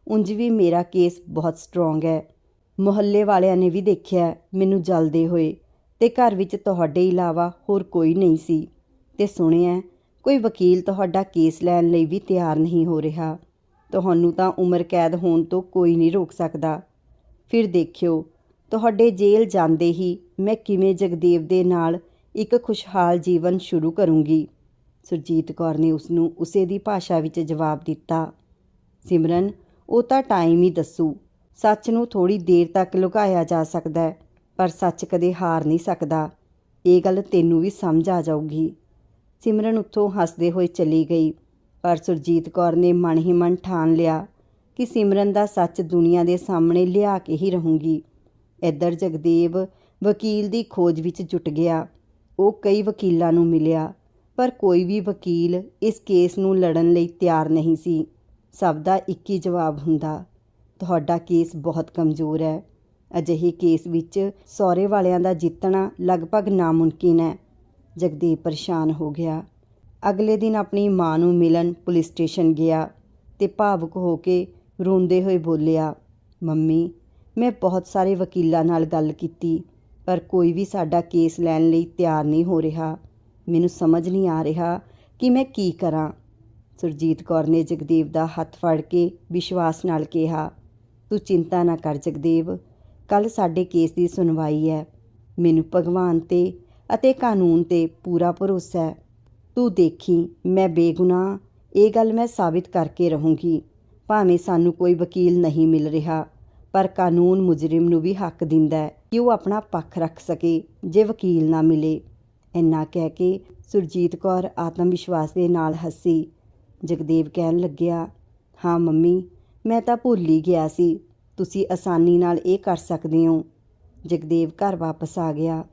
ਉਂਝ ਵੀ ਮੇਰਾ ਕੇਸ ਬਹੁਤ ਸਟਰੋਂਗ ਹੈ। ਮੁਹੱਲੇ ਵਾਲਿਆਂ ਨੇ ਵੀ ਦੇਖਿਆ ਮੈਨੂੰ ਜਲਦੇ ਹੋਏ ਤੇ ਘਰ ਵਿੱਚ ਤੁਹਾਡੇ ਇਲਾਵਾ ਹੋਰ ਕੋਈ ਨਹੀਂ ਸੀ। ਤੇ ਸੁਣਿਆ, ਕੋਈ ਵਕੀਲ ਤੁਹਾਡਾ ਕੇਸ ਲੈਣ ਲਈ ਵੀ ਤਿਆਰ ਨਹੀਂ ਹੋ ਰਿਹਾ। ਤੁਹਾਨੂੰ ਤਾਂ ਉਮਰ ਕੈਦ ਹੋਣ ਤੋਂ ਕੋਈ ਨਹੀਂ ਰੋਕ ਸਕਦਾ। ਫਿਰ ਦੇਖਿਓ ਤੁਹਾਡੇ ਜੇਲ੍ਹ ਜਾਂਦੇ ਹੀ ਮੈਂ ਕਿਵੇਂ ਜਗਦੇਵ ਦੇ ਨਾਲ ਇੱਕ ਖੁਸ਼ਹਾਲ ਜੀਵਨ ਸ਼ੁਰੂ ਕਰੂੰਗੀ? ਸੁਰਜੀਤ ਕੌਰ ਨੇ ਉਸ ਨੂੰ ਉਸੇ ਦੀ ਭਾਸ਼ਾ ਵਿੱਚ ਜਵਾਬ ਦਿੱਤਾ। ਸਿਮਰਨ, ਉਹ ਤਾਂ ਟਾਈਮ ਹੀ ਦੱਸੂ। ਸੱਚ ਨੂੰ ਥੋੜੀ ਦੇਰ ਤੱਕ ਲੁਕਾਇਆ ਜਾ ਸਕਦਾ ਹੈ, ਪਰ ਸੱਚ ਕਦੇ ਹਾਰ ਨਹੀਂ ਸਕਦਾ। ਇਹ ਗੱਲ ਤੈਨੂੰ ਵੀ ਸਮਝ ਆ ਜਾਊਗੀ। ਸਿਮਰਨ ਉੱਥੋਂ ਹੱਸਦੇ ਹੋਏ ਚਲੀ ਗਈ, ਪਰ ਸੁਰਜੀਤ ਕੌਰ ਨੇ ਮਨ ਹੀ ਮਨ ਠਾਣ ਲਿਆ ਕਿ ਸਿਮਰਨ ਦਾ ਸੱਚ ਦੁਨੀਆ ਦੇ ਸਾਹਮਣੇ ਲਿਆ ਕੇ ਹੀ ਰਹੂੰਗੀ। ਇੱਧਰ ਜਗਦੇਵ ਵਕੀਲ ਦੀ ਖੋਜ ਵਿੱਚ ਜੁਟ ਗਿਆ। ਉਹ ਕਈ ਵਕੀਲਾਂ ਨੂੰ ਮਿਲਿਆ, ਪਰ ਕੋਈ ਵੀ ਵਕੀਲ ਇਸ ਕੇਸ ਨੂੰ ਲੜਨ ਲਈ ਤਿਆਰ ਨਹੀਂ ਸੀ। ਸਭ ਦਾ ਇੱਕ ਹੀ ਜਵਾਬ ਹੁੰਦਾ, ਤੁਹਾਡਾ ਕੇਸ ਬਹੁਤ ਕਮਜ਼ੋਰ ਹੈ। ਅਜਿਹੇ ਕੇਸ ਵਿੱਚ ਸਹੁਰੇ ਵਾਲਿਆਂ ਦਾ ਜਿੱਤਣਾ ਲਗਭਗ ਨਾਮੁਮਕਿਨ ਹੈ। ਜਗਦੇਵ ਪਰੇਸ਼ਾਨ ਹੋ ਗਿਆ। ਅਗਲੇ ਦਿਨ ਆਪਣੀ ਮਾਂ ਨੂੰ ਮਿਲਣ ਪੁਲਿਸ ਸਟੇਸ਼ਨ ਗਿਆ ਤੇ ਭਾਵੁਕ ਹੋ ਕੇ ਰੋਂਦੇ ਹੋਏ ਬੋਲਿਆ, ਮੰਮੀ ਮੈਂ ਬਹੁਤ ਸਾਰੇ ਵਕੀਲਾਂ ਨਾਲ ਗੱਲ ਕੀਤੀ, ਪਰ ਕੋਈ ਵੀ ਸਾਡਾ ਕੇਸ ਲੈਣ ਲਈ ਤਿਆਰ ਨਹੀਂ ਹੋ ਰਿਹਾ। ਮੈਨੂੰ ਸਮਝ ਨਹੀਂ ਆ ਰਿਹਾ ਕਿ ਮੈਂ ਕੀ ਕਰਾਂ। ਸੁਰਜੀਤ ਕੌਰ ਨੇ ਜਗਦੇਵ ਦਾ ਹੱਥ ਫੜ ਕੇ ਵਿਸ਼ਵਾਸ ਨਾਲ ਕਿਹਾ, ਤੂੰ ਚਿੰਤਾ ਨਾ ਕਰ ਜਗਦੇਵ ਕੱਲ ਸਾਡੇ ਕੇਸ ਦੀ ਸੁਣਵਾਈ ਹੈ। ਮੈਨੂੰ ਭਗਵਾਨ ਤੇ ਅਤੇ ਕਾਨੂੰਨ ਤੇ ਪੂਰਾ ਭਰੋਸਾ ਹੈ। ਤੂੰ ਦੇਖੀ, ਮੈਂ ਬੇਗੁਨਾਹ, ਇਹ ਗੱਲ ਮੈਂ ਸਾਬਿਤ ਕਰਕੇ ਰਹੂੰਗੀ। ਭਾਵੇਂ ਸਾਨੂੰ ਕੋਈ ਵਕੀਲ ਨਹੀਂ ਮਿਲ ਰਿਹਾ। ਪਰ ਕਾਨੂੰਨ ਮੁਜਰਮ ਨੂੰ ਵੀ ਹੱਕ ਦਿੰਦਾ ਹੈ ਕਿ ਉਹ ਆਪਣਾ ਪੱਖ ਰੱਖ ਸਕੇ, ਜੇ ਵਕੀਲ ਨਾ ਮਿਲੇ। ਇੰਨਾ ਕਹਿ ਕੇ ਸੁਰਜੀਤ ਕੌਰ ਆਤਮ ਵਿਸ਼ਵਾਸ ਦੇ ਨਾਲ ਹੱਸੀ। ਜਗਦੇਵ ਕਹਿਣ ਲੱਗਿਆ, ਹਾਂ ਮੰਮੀ, ਮੈਂ ਤਾਂ ਭੁੱਲ ਹੀ ਗਿਆ ਸੀ। ਤੁਸੀਂ ਆਸਾਨੀ ਨਾਲ ਇਹ ਕਰ ਸਕਦੇ ਹੋ। ਜਗਦੇਵ ਘਰ ਵਾਪਸ ਆ ਗਿਆ।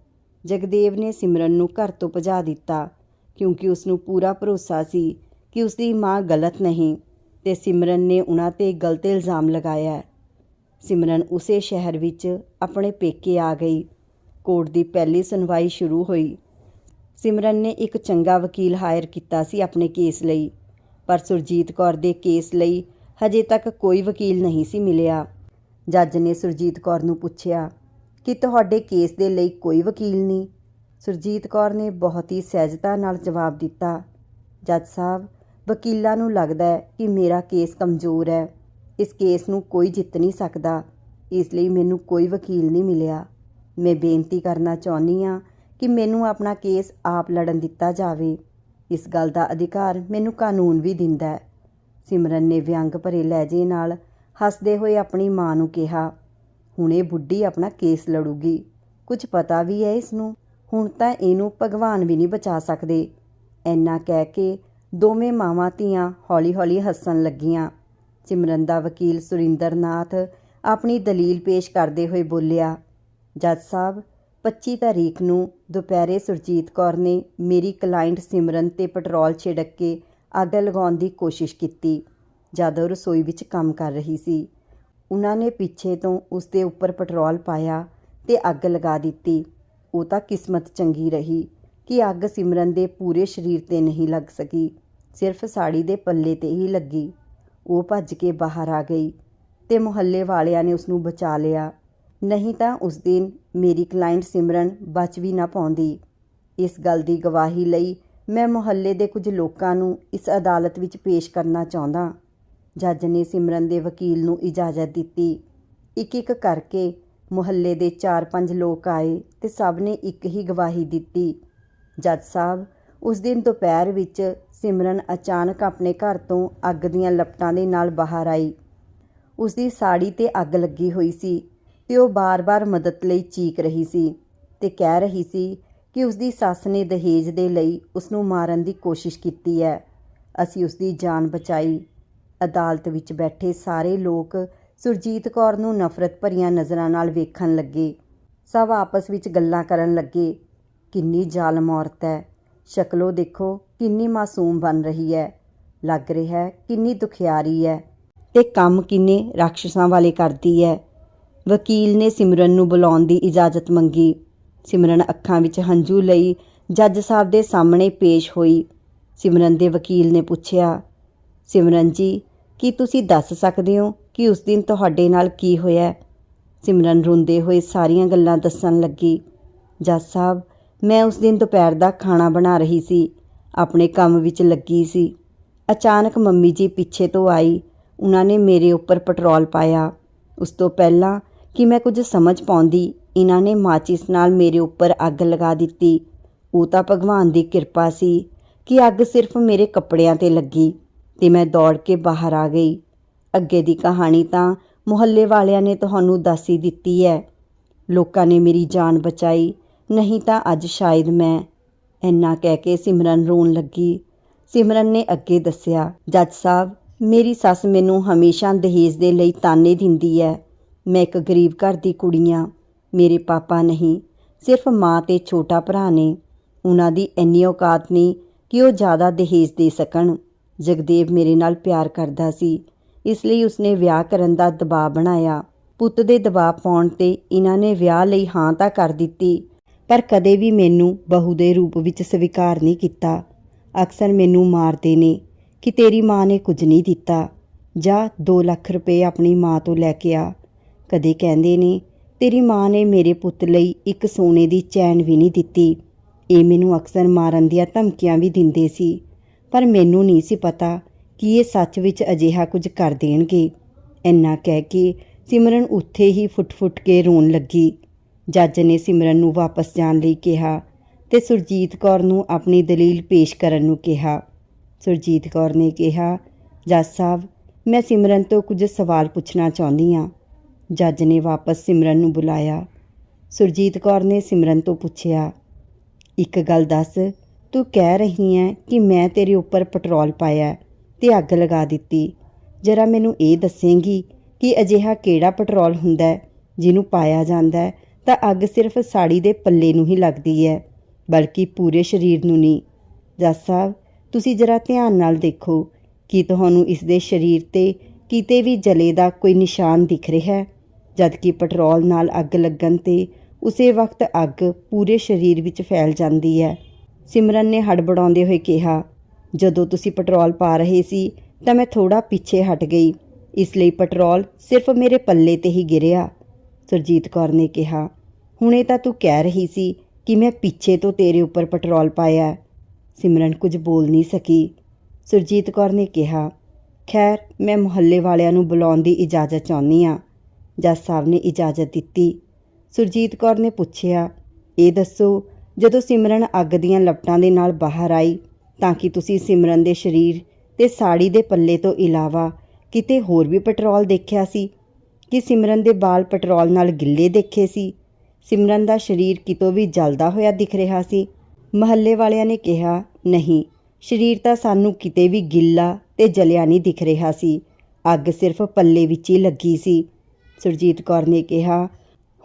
ਜਗਦੇਵ ਨੇ ਸਿਮਰਨ ਨੂੰ ਘਰ ਤੋਂ ਭਜਾ ਦਿੱਤਾ, ਕਿਉਂਕਿ ਉਸ ਨੂੰ ਪੂਰਾ ਭਰੋਸਾ ਸੀ ਕਿ ਉਸ ਦੀ ਮਾਂ ਗਲਤ ਨਹੀਂ, ਤੇ ਸਿਮਰਨ ਨੇ ਉਹਨਾਂ ਤੇ ਗਲਤ ਇਲਜ਼ਾਮ ਲਗਾਇਆ। ਸਿਮਰਨ ਉਸੇ ਸ਼ਹਿਰ ਵਿੱਚ ਆਪਣੇ ਪੇਕੇ ਆ ਗਈ। ਕੋਰਟ ਦੀ ਪਹਿਲੀ ਸੁਣਵਾਈ ਸ਼ੁਰੂ ਹੋਈ। ਸਿਮਰਨ ਨੇ ਇੱਕ ਚੰਗਾ ਵਕੀਲ ਹਾਇਰ ਕੀਤਾ ਸੀ ਆਪਣੇ ਕੇਸ ਲਈ। ਪਰ ਸੁਰਜੀਤ ਕੌਰ ਦੇ ਕੇਸ ਲਈ ਹਜੇ ਤੱਕ ਕੋਈ ਵਕੀਲ ਨਹੀਂ ਸੀ ਮਿਲਿਆ। ਜੱਜ ਨੇ ਸੁਰਜੀਤ ਕੌਰ ਨੂੰ ਪੁੱਛਿਆ, ਕਿ ਤੁਹਾਡੇ ਕੇਸ ਦੇ ਲਈ ਕੋਈ ਵਕੀਲ ਨਹੀਂ? ਸੁਰਜੀਤ ਕੌਰ ਨੇ ਬਹੁਤ ਹੀ ਸਹਿਜਤਾ ਨਾਲ ਜਵਾਬ ਦਿੱਤਾ, ਜੱਜ ਸਾਹਿਬ, ਵਕੀਲਾਂ ਨੂੰ ਲੱਗਦਾ ਹੈ ਕਿ ਮੇਰਾ ਕੇਸ ਕਮਜ਼ੋਰ ਹੈ। ਇਸ ਕੇਸ ਨੂੰ ਕੋਈ ਜਿੱਤ ਨਹੀਂ ਸਕਦਾ। ਇਸ ਲਈ ਮੈਨੂੰ ਕੋਈ ਵਕੀਲ ਨਹੀਂ ਮਿਲਿਆ। ਮੈਂ ਬੇਨਤੀ ਕਰਨਾ ਚਾਹੁੰਦੀ ਹਾਂ ਕਿ ਮੈਨੂੰ ਆਪਣਾ ਕੇਸ ਆਪ ਲੜਨ ਦਿੱਤਾ ਜਾਵੇ। ਇਸ ਗੱਲ ਦਾ ਅਧਿਕਾਰ ਮੈਨੂੰ ਕਾਨੂੰਨ ਵੀ ਦਿੰਦਾ ਹੈ। ਸਿਮਰਨ ਨੇ ਵਿਅੰਗ ਭਰੇ ਲਹਿਜੇ ਨਾਲ ਹੱਸਦੇ ਹੋਏ ਆਪਣੀ ਮਾਂ ਨੂੰ ਕਿਹਾ, ਹੁਣ ਇਹ ਬੁੱਢੀ ਆਪਣਾ ਕੇਸ ਲੜੂਗੀ। ਕੁਝ ਪਤਾ ਵੀ ਹੈ ਇਸ ਨੂੰ। ਹੁਣ ਤਾਂ ਇਹਨੂੰ ਭਗਵਾਨ ਵੀ ਨਹੀਂ ਬਚਾ ਸਕਦੇ। ਐਨਾ ਕਹਿ ਕੇ ਦੋਵੇਂ ਮਾਵਾਂ ਧੀਆਂ ਹੌਲੀ-ਹੌਲੀ ਹੱਸਣ ਲੱਗੀਆਂ। ਸਿਮਰਨ ਦਾ ਵਕੀਲ ਸੁਰਿੰਦਰ ਨਾਥ ਆਪਣੀ ਦਲੀਲ ਪੇਸ਼ ਕਰਦੇ ਹੋਏ ਬੋਲਿਆ, ਜੱਜ ਸਾਹਿਬ 25 ਤਾਰੀਖ ਨੂੰ ਦੁਪਹਿਰੇ ਸੁਰਜੀਤ ਕੌਰ ਨੇ ਮੇਰੀ ਕਲਾਇੰਟ ਸਿਮਰਨ ਤੇ ਪੈਟਰੋਲ ਛਿੜਕ ਕੇ ਅੱਗ ਲਗਾਉਣ ਦੀ ਕੋਸ਼ਿਸ਼ ਕੀਤੀ, ਜਦ ਰਸੋਈ ਵਿੱਚ ਕੰਮ ਕਰ ਰਹੀ ਸੀ। ਉਹਨਾਂ ਨੇ ਪਿੱਛੇ ਤੋਂ ਉਸ ਦੇ ਉੱਪਰ ਪੈਟਰੋਲ ਪਾਇਆ ਤੇ ਅੱਗ ਲਗਾ ਦਿੱਤੀ। ਉਹ ਤਾਂ ਕਿਸਮਤ ਚੰਗੀ ਰਹੀ ਕਿ ਅੱਗ ਸਿਮਰਨ ਦੇ ਪੂਰੇ ਸਰੀਰ ਤੇ ਨਹੀਂ ਲੱਗ ਸਕੀ, ਸਿਰਫ ਸਾੜੀ ਦੇ ਪੱਲੇ ਤੇ ਹੀ ਲੱਗੀ। ਉਹ ਭੱਜ ਕੇ ਬਾਹਰ ਆ ਗਈ ਤੇ ਮੁਹੱਲੇ ਵਾਲਿਆਂ ਨੇ ਉਸ ਨੂੰ ਬਚਾ ਲਿਆ। ਨਹੀਂ ਤਾਂ ਉਸ ਦਿਨ ਮੇਰੀ ਕਲਾਇੰਟ ਸਿਮਰਨ ਬਚ ਵੀ ਨਾ ਪਾਉਂਦੀ। ਇਸ ਗੱਲ ਦੀ ਗਵਾਹੀ ਲਈ ਮੈਂ ਮੁਹੱਲੇ ਦੇ ਕੁਝ ਲੋਕਾਂ ਨੂੰ ਇਸ ਅਦਾਲਤ ਵਿੱਚ ਪੇਸ਼ ਕਰਨਾ ਚਾਹੁੰਦਾ। ਜੱਜ ਨੇ ਸਿਮਰਨ ਦੇ ਵਕੀਲ ਨੂੰ ਇਜਾਜ਼ਤ ਦਿੱਤੀ। ਇੱਕ ਇੱਕ ਕਰਕੇ ਮੁਹੱਲੇ ਦੇ 4-5 ਲੋਕ ਆਏ ਤੇ ਸਭ ਨੇ ਇੱਕ ਹੀ ਗਵਾਹੀ ਦਿੱਤੀ। ਜੱਜ ਸਾਹਿਬ, ਉਸ ਦਿਨ ਦੁਪਹਿਰ ਵਿੱਚ ਸਿਮਰਨ ਅਚਾਨਕ ਆਪਣੇ ਘਰ ਤੋਂ ਅੱਗ ਦੀਆਂ ਲਪਟਾਂ ਦੇ ਨਾਲ ਬਾਹਰ ਆਈ। ਉਸ ਦੀ ਸਾੜੀ ਤੇ ਅੱਗ ਲੱਗੀ ਹੋਈ ਸੀ ਤੇ ਉਹ ਬਾਰ-ਬਾਰ ਮਦਦ ਲਈ ਚੀਕ ਰਹੀ ਸੀ ਤੇ ਕਹਿ ਰਹੀ ਸੀ ਕਿ ਉਸ ਦੀ ਸੱਸ ਨੇ ਦਹੇਜ ਦੇ ਲਈ ਉਸ ਨੂੰ ਮਾਰਨ ਦੀ ਕੋਸ਼ਿਸ਼ ਕੀਤੀ ਹੈ। ਅਸੀਂ ਉਸ ਦੀ ਜਾਨ ਬਚਾਈ। ਅਦਾਲਤ ਵਿੱਚ ਬੈਠੇ ਸਾਰੇ ਲੋਕ ਸੁਰਜੀਤ ਕੌਰ ਨੂੰ ਨਫ਼ਰਤ ਭਰੀਆਂ ਨਜ਼ਰਾਂ ਨਾਲ ਵੇਖਣ ਲੱਗੇ। ਸਭ ਆਪਸ ਵਿੱਚ ਗੱਲਾਂ ਕਰਨ ਲੱਗੇ। ਕਿੰਨੀ ਜ਼ਾਲਮ ਔਰਤ ਹੈ। ਸ਼ਕਲੋਂ ਦੇਖੋ ਕਿੰਨੀ ਮਾਸੂਮ ਬਣ ਰਹੀ ਹੈ, ਲੱਗ ਰਿਹਾ ਹੈ, ਕਿੰਨੀ ਦੁਖਿਆਰੀ ਹੈ। ਤੇ ਕੰਮ ਕਿੰਨੇ ਰਾਖਸ਼ਾਂ ਵਾਲੇ ਕਰਦੀ ਹੈ। ਵਕੀਲ ਨੇ ਸਿਮਰਨ ਨੂੰ ਬੁਲਾਉਣ ਦੀ ਇਜਾਜ਼ਤ ਮੰਗੀ। ਸਿਮਰਨ ਅੱਖਾਂ ਵਿੱਚ ਹੰਝੂ ਲਈ ਜੱਜ ਸਾਹਿਬ ਦੇ ਸਾਹਮਣੇ ਪੇਸ਼ ਹੋਈ। ਸਿਮਰਨ ਦੇ ਵਕੀਲ ਨੇ ਪੁੱਛਿਆ, ਸਿਮਰਨ ਜੀ, ਕੀ ਤੁਸੀਂ ਦੱਸ ਸਕਦੇ ਹੋ ਕਿ ਉਸ ਦਿਨ ਤੁਹਾਡੇ ਨਾਲ ਕੀ ਹੋਇਆ? ਸਿਮਰਨ ਰੋਂਦੇ ਹੋਏ ਸਾਰੀਆਂ ਗੱਲਾਂ ਦੱਸਣ ਲੱਗੀ। ਜੱਜ ਸਾਹਿਬ, ਮੈਂ ਉਸ ਦਿਨ ਦੁਪਹਿਰ ਦਾ ਖਾਣਾ ਬਣਾ ਰਹੀ ਸੀ। ਆਪਣੇ ਕੰਮ ਵਿੱਚ ਲੱਗੀ ਸੀ। ਅਚਾਨਕ ਮੰਮੀ ਜੀ ਪਿੱਛੇ ਤੋਂ ਆਈ। ਉਹਨਾਂ ਨੇ ਮੇਰੇ ਉੱਪਰ ਪੈਟਰੋਲ ਪਾਇਆ। ਉਸ ਤੋਂ ਪਹਿਲਾਂ ਕਿ ਮੈਂ ਕੁਝ ਸਮਝ ਪਾਉਂਦੀ, ਇਹਨਾਂ ਨੇ ਮਾਚਿਸ ਨਾਲ ਮੇਰੇ ਉੱਪਰ ਅੱਗ ਲਗਾ ਦਿੱਤੀ। ਉਹ ਤਾਂ ਭਗਵਾਨ ਦੀ ਕਿਰਪਾ ਸੀ ਕਿ ਅੱਗ ਸਿਰਫ ਮੇਰੇ ਕੱਪੜਿਆਂ ਤੇ ਲੱਗੀ ਤੇ ਮੈਂ ਦੌੜ ਕੇ ਬਾਹਰ ਆ ਗਈ। ਅੱਗੇ ਦੀ ਕਹਾਣੀ ਤਾਂ ਮੁਹੱਲੇ ਵਾਲਿਆਂ ਨੇ ਤੁਹਾਨੂੰ ਦੱਸ ਹੀ ਦਿੱਤੀ ਹੈ। ਲੋਕਾਂ ਨੇ ਮੇਰੀ ਜਾਨ ਬਚਾਈ। ਨਹੀਂ ਤਾਂ ਅੱਜ ਸ਼ਾਇਦ ਮੈਂ ਇੰਨਾ ਕਹਿ ਕੇ ਸਿਮਰਨ ਰੋਣ ਲੱਗੀ। ਸਿਮਰਨ ਨੇ ਅੱਗੇ ਦੱਸਿਆ, ਜੱਜ ਸਾਹਿਬ, ਮੇਰੀ ਸੱਸ ਮੈਨੂੰ ਹਮੇਸ਼ਾ ਦਹੇਜ ਦੇ ਲਈ ਤਾਨੇ ਦਿੰਦੀ ਹੈ ਮੈਂ ਇੱਕ ਗਰੀਬ ਘਰ ਦੀ ਕੁੜੀ ਹਾਂ ਮੇਰੇ ਪਾਪਾ ਨਹੀਂ, ਸਿਰਫ ਮਾਂ ਤੇ ਛੋਟਾ ਭਰਾ ਨੇ। ਉਹਨਾਂ ਦੀ ਇੰਨੀ ਔਕਾਤ ਨਹੀਂ ਕਿ ਉਹ ਜ਼ਿਆਦਾ ਦਹੇਜ ਦੇ ਸਕਣ। ਜਗਦੇਵ ਮੇਰੇ ਨਾਲ ਪਿਆਰ ਕਰਦਾ ਸੀ, ਇਸ ਲਈ ਉਸਨੇ ਵਿਆਹ ਕਰਨ ਦਾ ਦਬਾਅ ਬਣਾਇਆ। ਪੁੱਤ ਦੇ ਦਬਾਅ ਪਾਉਣ ਤੇ ਇਹਨਾਂ ਨੇ ਵਿਆਹ ਲਈ ਹਾਂ ਤਾਂ ਕਰ ਦਿੱਤੀ ਪਰ ਕਦੇ ਵੀ ਮੈਨੂੰ ਬਹੂ ਦੇ ਰੂਪ ਵਿੱਚ ਸਵੀਕਾਰ ਨਹੀਂ ਕੀਤਾ। ਅਕਸਰ ਮੈਨੂੰ ਮਾਰਦੇ ਨੇ ਕਿ ਤੇਰੀ ਮਾਂ ਨੇ ਕੁਝ ਨਹੀਂ ਦਿੱਤਾ। ਜਾਂ 2 ਲੱਖ ਰੁਪਏ ਆਪਣੀ ਮਾਂ ਤੋਂ ਲੈ ਕੇ ਆ। ਕਦੇ ਕਹਿੰਦੇ ਨੇ, ਤੇਰੀ ਮਾਂ ਨੇ ਮੇਰੇ ਪੁੱਤ ਲਈ ਇੱਕ ਸੋਨੇ ਦੀ ਚੈਨ ਵੀ ਨਹੀਂ ਦਿੱਤੀ। ਇਹ ਮੈਨੂੰ ਅਕਸਰ ਮਾਰਨ ਦੀਆਂ ਧਮਕੀਆਂ ਵੀ ਦਿੰਦੇ ਸੀ। ਪਰ ਮੈਨੂੰ ਨਹੀਂ ਸੀ ਪਤਾ ਕਿ ਇਹ ਸੱਚ ਵਿੱਚ ਅਜਿਹਾ ਕੁਝ ਕਰ ਦੇਣਗੇ। ਇੰਨਾ ਕਹਿ ਕੇ ਸਿਮਰਨ ਉੱਥੇ ਹੀ ਫੁੱਟ-ਫੁੱਟ ਕੇ ਰੋਣ ਲੱਗੀ। ਜੱਜ ਨੇ ਸਿਮਰਨ ਨੂੰ ਵਾਪਸ ਜਾਣ ਲਈ ਕਿਹਾ ਤੇ ਸੁਰਜੀਤ ਕੌਰ ਨੂੰ ਆਪਣੀ ਦਲੀਲ ਪੇਸ਼ ਕਰਨ ਨੂੰ ਕਿਹਾ। ਸੁਰਜੀਤ ਕੌਰ ਨੇ ਕਿਹਾ, ਜੱਜ ਸਾਹਿਬ, ਮੈਂ ਸਿਮਰਨ ਤੋਂ ਕੁਝ ਸਵਾਲ ਪੁੱਛਣਾ ਚਾਹੁੰਦੀ ਹਾਂ। ਜੱਜ ਨੇ ਵਾਪਸ ਸਿਮਰਨ ਨੂੰ ਬੁਲਾਇਆ। ਸੁਰਜੀਤ ਕੌਰ ਨੇ ਸਿਮਰਨ ਤੋਂ ਪੁੱਛਿਆ, ਇੱਕ ਗੱਲ ਦੱਸ, ਤੂੰ ਕਹਿ ਰਹੀ ਹੈ ਕਿ ਮੈਂ ਤੇਰੇ ਉੱਪਰ ਪੈਟਰੋਲ ਪਾਇਆ ਤੇ ਅੱਗ ਲਗਾ ਦਿੱਤੀ। ਜਰਾ ਮੈਨੂੰ ਇਹ ਦੱਸੇਂਗੀ ਕਿ ਅਜਿਹਾ ਕਿਹੜਾ ਪੈਟਰੋਲ ਹੁੰਦਾ ਜਿਹਨੂੰ ਪਾਇਆ ਜਾਂਦਾ ਹੈ ਤਾਂ ਅੱਗ ਸਿਰਫ ਸਾੜੀ ਦੇ ਪੱਲੇ ਨੂੰ ਹੀ ਲੱਗਦੀ ਹੈ, ਬਲਕਿ ਪੂਰੇ ਸਰੀਰ ਨੂੰ ਨਹੀਂ। ਜੱਜ ਸਾਹਿਬ, ਤੁਸੀਂ ਜਰਾ ਧਿਆਨ ਨਾਲ ਦੇਖੋ, ਕਿ ਤੁਹਾਨੂੰ ਇਸ ਦੇ ਸਰੀਰ ਤੇ ਕਿਤੇ ਵੀ ਜਲੇ ਦਾ ਕੋਈ ਨਿਸ਼ਾਨ ਦਿਖ ਰਿਹਾ ਹੈ? ਜਦਕਿ ਪੈਟਰੋਲ ਨਾਲ ਅੱਗ ਲੱਗਣ ਤੇ ਉਸੇ ਵਕਤ ਅੱਗ ਪੂਰੇ ਸਰੀਰ ਵਿੱਚ ਫੈਲ ਜਾਂਦੀ ਹੈ। ਸਿਮਰਨ ਨੇ ਹੜਬੜਾਉਂਦੇ ਹੋਏ ਕਿਹਾ, ਜਦੋਂ ਤੁਸੀਂ ਪੈਟਰੋਲ ਪਾ ਰਹੇ ਸੀ, ਤਾਂ ਮੈਂ ਥੋੜਾ ਪਿੱਛੇ ਹਟ ਗਈ। ਇਸ ਲਈ ਪੈਟਰੋਲ ਸਿਰਫ ਮੇਰੇ ਪੱਲੇ ਤੇ ਹੀ ਗਿਰਿਆ। ਸੁਰਜੀਤ ਕੌਰ ਨੇ ਕਿਹਾ ਹੁਣੇ ਤਾਂ ਤੂੰ ਕਹਿ ਰਹੀ ਸੀ ਕਿ ਮੈਂ ਪਿੱਛੇ ਤੋਂ ਤੇਰੇ ਉੱਪਰ ਪੈਟਰੋਲ ਪਾਇਆ। ਸਿਮਰਨ ਕੁਝ ਬੋਲ ਨਹੀਂ ਸਕੀ। ਸੁਰਜੀਤ ਕੌਰ ਨੇ ਕਿਹਾ, ਖੈਰ, ਮੈਂ ਮੁਹੱਲੇ ਵਾਲਿਆਂ ਨੂੰ ਬੁਲਾਉਣ ਦੀ ਇਜਾਜ਼ਤ ਚਾਹੁੰਦੀ ਹਾਂ। ਜੱਜ ਸਾਹਿਬ ਨੇ ਇਜਾਜ਼ਤ ਦਿੱਤੀ। ਸੁਰਜੀਤ ਕੌਰ ਨੇ ਪੁੱਛਿਆ, ਇਹ ਦੱਸੋ, ਜਦੋਂ ਸਿਮਰਨ ਅੱਗ ਦੀਆਂ ਲਪਟਾਂ ਦੇ ਨਾਲ ਬਾਹਰ ਆਈ, ਤਾਂ ਕਿ ਤੁਸੀਂ ਸਿਮਰਨ ਦੇ ਸਰੀਰ ਤੇ ਸਾੜੀ ਦੇ ਪੱਲੇ ਤੋਂ ਇਲਾਵਾ ਕਿਤੇ ਹੋਰ ਵੀ ਪੈਟਰੋਲ ਦੇਖਿਆ ਸੀ? ਕਿ ਸਿਮਰਨ ਦੇ ਵਾਲ ਪੈਟਰੋਲ ਨਾਲ ਗਿੱਲੇ ਦੇਖੇ ਸੀ? ਸਿਮਰਨ ਦਾ ਸਰੀਰ ਕਿਤੋਂ ਵੀ ਜਲਦਾ ਹੋਇਆ ਦਿਖ ਰਿਹਾ ਸੀ। ਮਹੱਲੇ ਵਾਲਿਆਂ ਨੇ ਕਿਹਾ, ਨਹੀਂ, ਸਰੀਰ ਤਾਂ ਸਾਨੂੰ ਕਿਤੇ ਵੀ ਗਿੱਲਾ ਤੇ ਜਲਿਆ ਨਹੀਂ ਦਿਖ ਰਿਹਾ ਸੀ। ਅੱਗ ਸਿਰਫ ਪੱਲੇ ਵਿੱਚ ਹੀ ਲੱਗੀ ਸੀ। ਸੁਰਜੀਤ ਕੌਰ ਨੇ ਕਿਹਾ,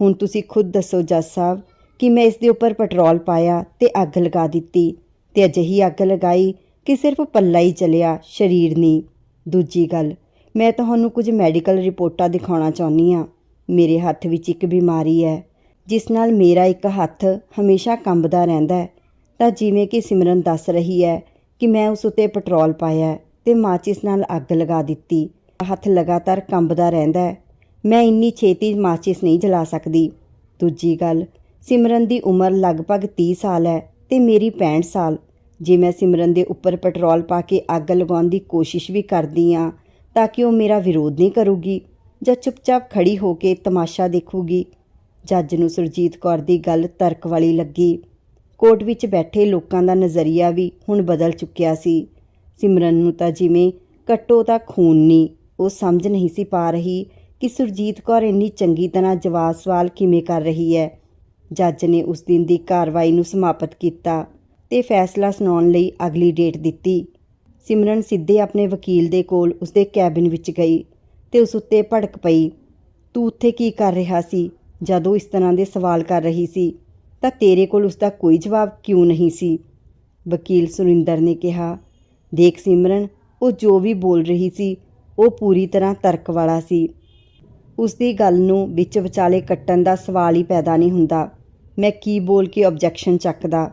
ਹੁਣ ਤੁਸੀਂ ਖੁਦ ਦੱਸੋ ਜੱਜ ਸਾਹਿਬ ਕਿ ਮੈਂ ਇਸ ਦੇ ਉੱਪਰ ਪੈਟਰੋਲ ਪਾਇਆ ਤੇ ਅੱਗ ਲਗਾ ਦਿੱਤੀ ਤੇ ਅਜਿਹੀ ਅੱਗ ਲਗਾਈ ਕਿ ਸਿਰਫ ਪੱਲਾ ਹੀ ਜਲਿਆ ਸਰੀਰ ਨਹੀਂ। ਦੂਜੀ ਗੱਲ, ਮੈਂ ਤੁਹਾਨੂੰ ਕੁਝ ਮੈਡੀਕਲ ਰਿਪੋਰਟਾਂ ਦਿਖਾਉਣਾ ਚਾਹੁੰਦੀ ਹਾਂ। ਮੇਰੇ ਹੱਥ ਵਿੱਚ ਇੱਕ ਬਿਮਾਰੀ ਹੈ। ਜਿਸ ਨਾਲ ਮੇਰਾ ਇੱਕ ਹੱਥ ਹਮੇਸ਼ਾ ਕੰਬਦਾ ਰਹਿੰਦਾ ਹੈ। ਤਾਂ ਜਿਵੇਂ ਕਿ ਸਿਮਰਨ ਦੱਸ ਰਹੀ ਹੈ ਕਿ ਮੈਂ ਉਸ ਉੱਤੇ ਪੈਟਰੋਲ ਪਾਇਆ ਹੈ ਤੇ ਮਾਚਿਸ ਨਾਲ ਅੱਗ ਲਗਾ ਦਿੱਤੀ। ਹੱਥ ਲਗਾਤਾਰ ਕੰਬਦਾ ਰਹਿੰਦਾ ਹੈ। ਮੈਂ ਇੰਨੀ ਛੇਤੀ ਮਾਚਿਸ ਨਹੀਂ ਜਲਾ ਸਕਦੀ। ਦੂਜੀ ਗੱਲ, ਸਿਮਰਨ ਦੀ ਉਮਰ ਲਗਭਗ 30 ਸਾਲ ਹੈ ਤੇ ਮੇਰੀ 65 ਸਾਲ। ਜੇ ਮੈਂ ਸਿਮਰਨ ਦੇ ਉੱਪਰ ਪੈਟਰੋਲ ਪਾ ਕੇ ਅੱਗ ਲਗਾਉਣ ਦੀ ਕੋਸ਼ਿਸ਼ ਵੀ ਕਰਦੀ ਆ ਤਾਂ ਕਿ ਉਹ ਮੇਰਾ ਵਿਰੋਧ ਨਹੀਂ ਕਰੂਗੀ ਜਾਂ ਚੁੱਪਚਾਪ ਖੜੀ ਹੋ ਕੇ ਤਮਾਸ਼ਾ ਦੇਖੂਗੀ। ਜੱਜ ਨੂੰ ਸੁਰਜੀਤ ਕੌਰ ਦੀ ਗੱਲ ਤਰਕ ਵਾਲੀ ਲੱਗੀ। ਕੋਰਟ ਵਿੱਚ ਬੈਠੇ ਲੋਕਾਂ ਦਾ ਨਜ਼ਰੀਆ ਵੀ ਹੁਣ ਬਦਲ ਚੁੱਕਿਆ ਸੀ। ਸਿਮਰਨ ਨੂੰ ਤਾਂ ਜਿਵੇਂ ਕੱਟੋ ਤਾਂ ਖੂਨ ਨਹੀਂ ਉਹ ਸਮਝ ਨਹੀਂ ਸੀ ਪਾ ਰਹੀ ਕਿ ਸੁਰਜੀਤ ਕੌਰ ਇੰਨੀ ਚੰਗੀ ਤਰ੍ਹਾਂ ਜਵਾਬ ਸਵਾਲ ਕਿਵੇਂ ਕਰ ਰਹੀ ਹੈ। ਜੱਜ ਨੇ ਉਸ ਦਿਨ ਦੀ ਕਾਰਵਾਈ ਨੂੰ ਸਮਾਪਤ ਕੀਤਾ ਤੇ ਫੈਸਲਾ ਸੁਣਾਉਣ ਲਈ ਅਗਲੀ ਡੇਟ ਦਿੱਤੀ। ਸਿਮਰਨ ਸਿੱਧੇ ਆਪਣੇ ਵਕੀਲ ਦੇ ਕੋਲ ਉਸਦੇ ਕੈਬਿਨ ਵਿੱਚ ਗਈ ਤੇ ਉਸ ਉੱਤੇ ਭੜਕ ਪਈ। ਤੂੰ ਉੱਥੇ ਕੀ ਕਰ ਰਿਹਾ ਸੀ? ਜਦੋਂ ਇਸ ਤਰ੍ਹਾਂ ਦੇ ਸਵਾਲ ਕਰ ਰਹੀ ਸੀ, ਤਾਂ ਤੇਰੇ ਕੋਲ ਉਸ ਦਾ ਕੋਈ ਜਵਾਬ ਕਿਉਂ ਨਹੀਂ ਸੀ? ਵਕੀਲ ਸੁਰਿੰਦਰ ਨੇ ਕਿਹਾ, ਦੇਖ ਸਿਮਰਨ, ਉਹ ਜੋ ਵੀ ਬੋਲ ਰਹੀ ਸੀ, ਉਹ ਪੂਰੀ ਤਰ੍ਹਾਂ ਤਰਕ ਵਾਲਾ ਸੀ। ਉਸ ਦੀ ਗੱਲ ਨੂੰ ਵਿੱਚ ਵਿਚਾਲੇ ਕੱਟਣ ਦਾ ਸਵਾਲ ਹੀ ਪੈਦਾ ਨਹੀਂ ਹੁੰਦਾ। ਮੈਂ ਕੀ ਬੋਲ ਕੇ ਆਬਜੈਕਸ਼ਨ ਚੱਕਦਾ?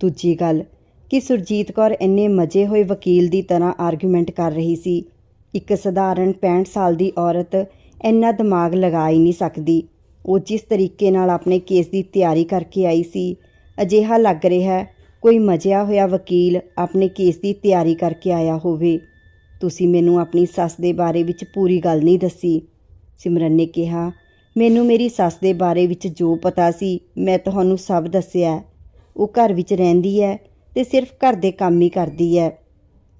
ਦੂਜੀ ਗੱਲ, ਕਿ ਸੁਰਜੀਤ ਕੌਰ ਇੰਨੇ ਮਜੇ ਹੋਏ ਵਕੀਲ ਦੀ ਤਰ੍ਹਾਂ ਆਰਗੂਮੈਂਟ ਕਰ ਰਹੀ ਸੀ। ਇੱਕ ਸਧਾਰਨ 65 ਸਾਲ ਦੀ ਔਰਤ ਇੰਨਾ ਦਿਮਾਗ ਲਗਾ ਹੀ ਨਹੀਂ ਸਕਦੀ। ਉਹ ਜਿਸ ਤਰੀਕੇ ਨਾਲ ਆਪਣੇ ਕੇਸ ਦੀ ਤਿਆਰੀ ਕਰਕੇ ਆਈ ਸੀ, ਅਜਿਹਾ ਲੱਗ ਰਿਹਾ ਹੈ, ਕੋਈ ਮਜਿਆ ਹੋਇਆ ਵਕੀਲ ਆਪਣੇ ਕੇਸ ਦੀ ਤਿਆਰੀ ਕਰਕੇ ਆਇਆ ਹੋਵੇ। ਤੁਸੀਂ ਮੈਨੂੰ ਆਪਣੀ ਸੱਸ ਦੇ ਬਾਰੇ ਵਿੱਚ ਪੂਰੀ ਗੱਲ ਨਹੀਂ ਦੱਸੀ। ਸਿਮਰਨ ਨੇ ਕਿਹਾ, ਮੈਨੂੰ ਮੇਰੀ ਸੱਸ ਦੇ ਬਾਰੇ ਵਿੱਚ ਜੋ ਪਤਾ ਸੀ, ਮੈਂ ਤੁਹਾਨੂੰ ਸਭ ਦੱਸਿਆ ਉਹ ਘਰ ਵਿੱਚ ਰਹਿੰਦੀ ਹੈ ਤੇ ਸਿਰਫ ਘਰ ਦੇ ਕੰਮ ਹੀ ਕਰਦੀ ਹੈ।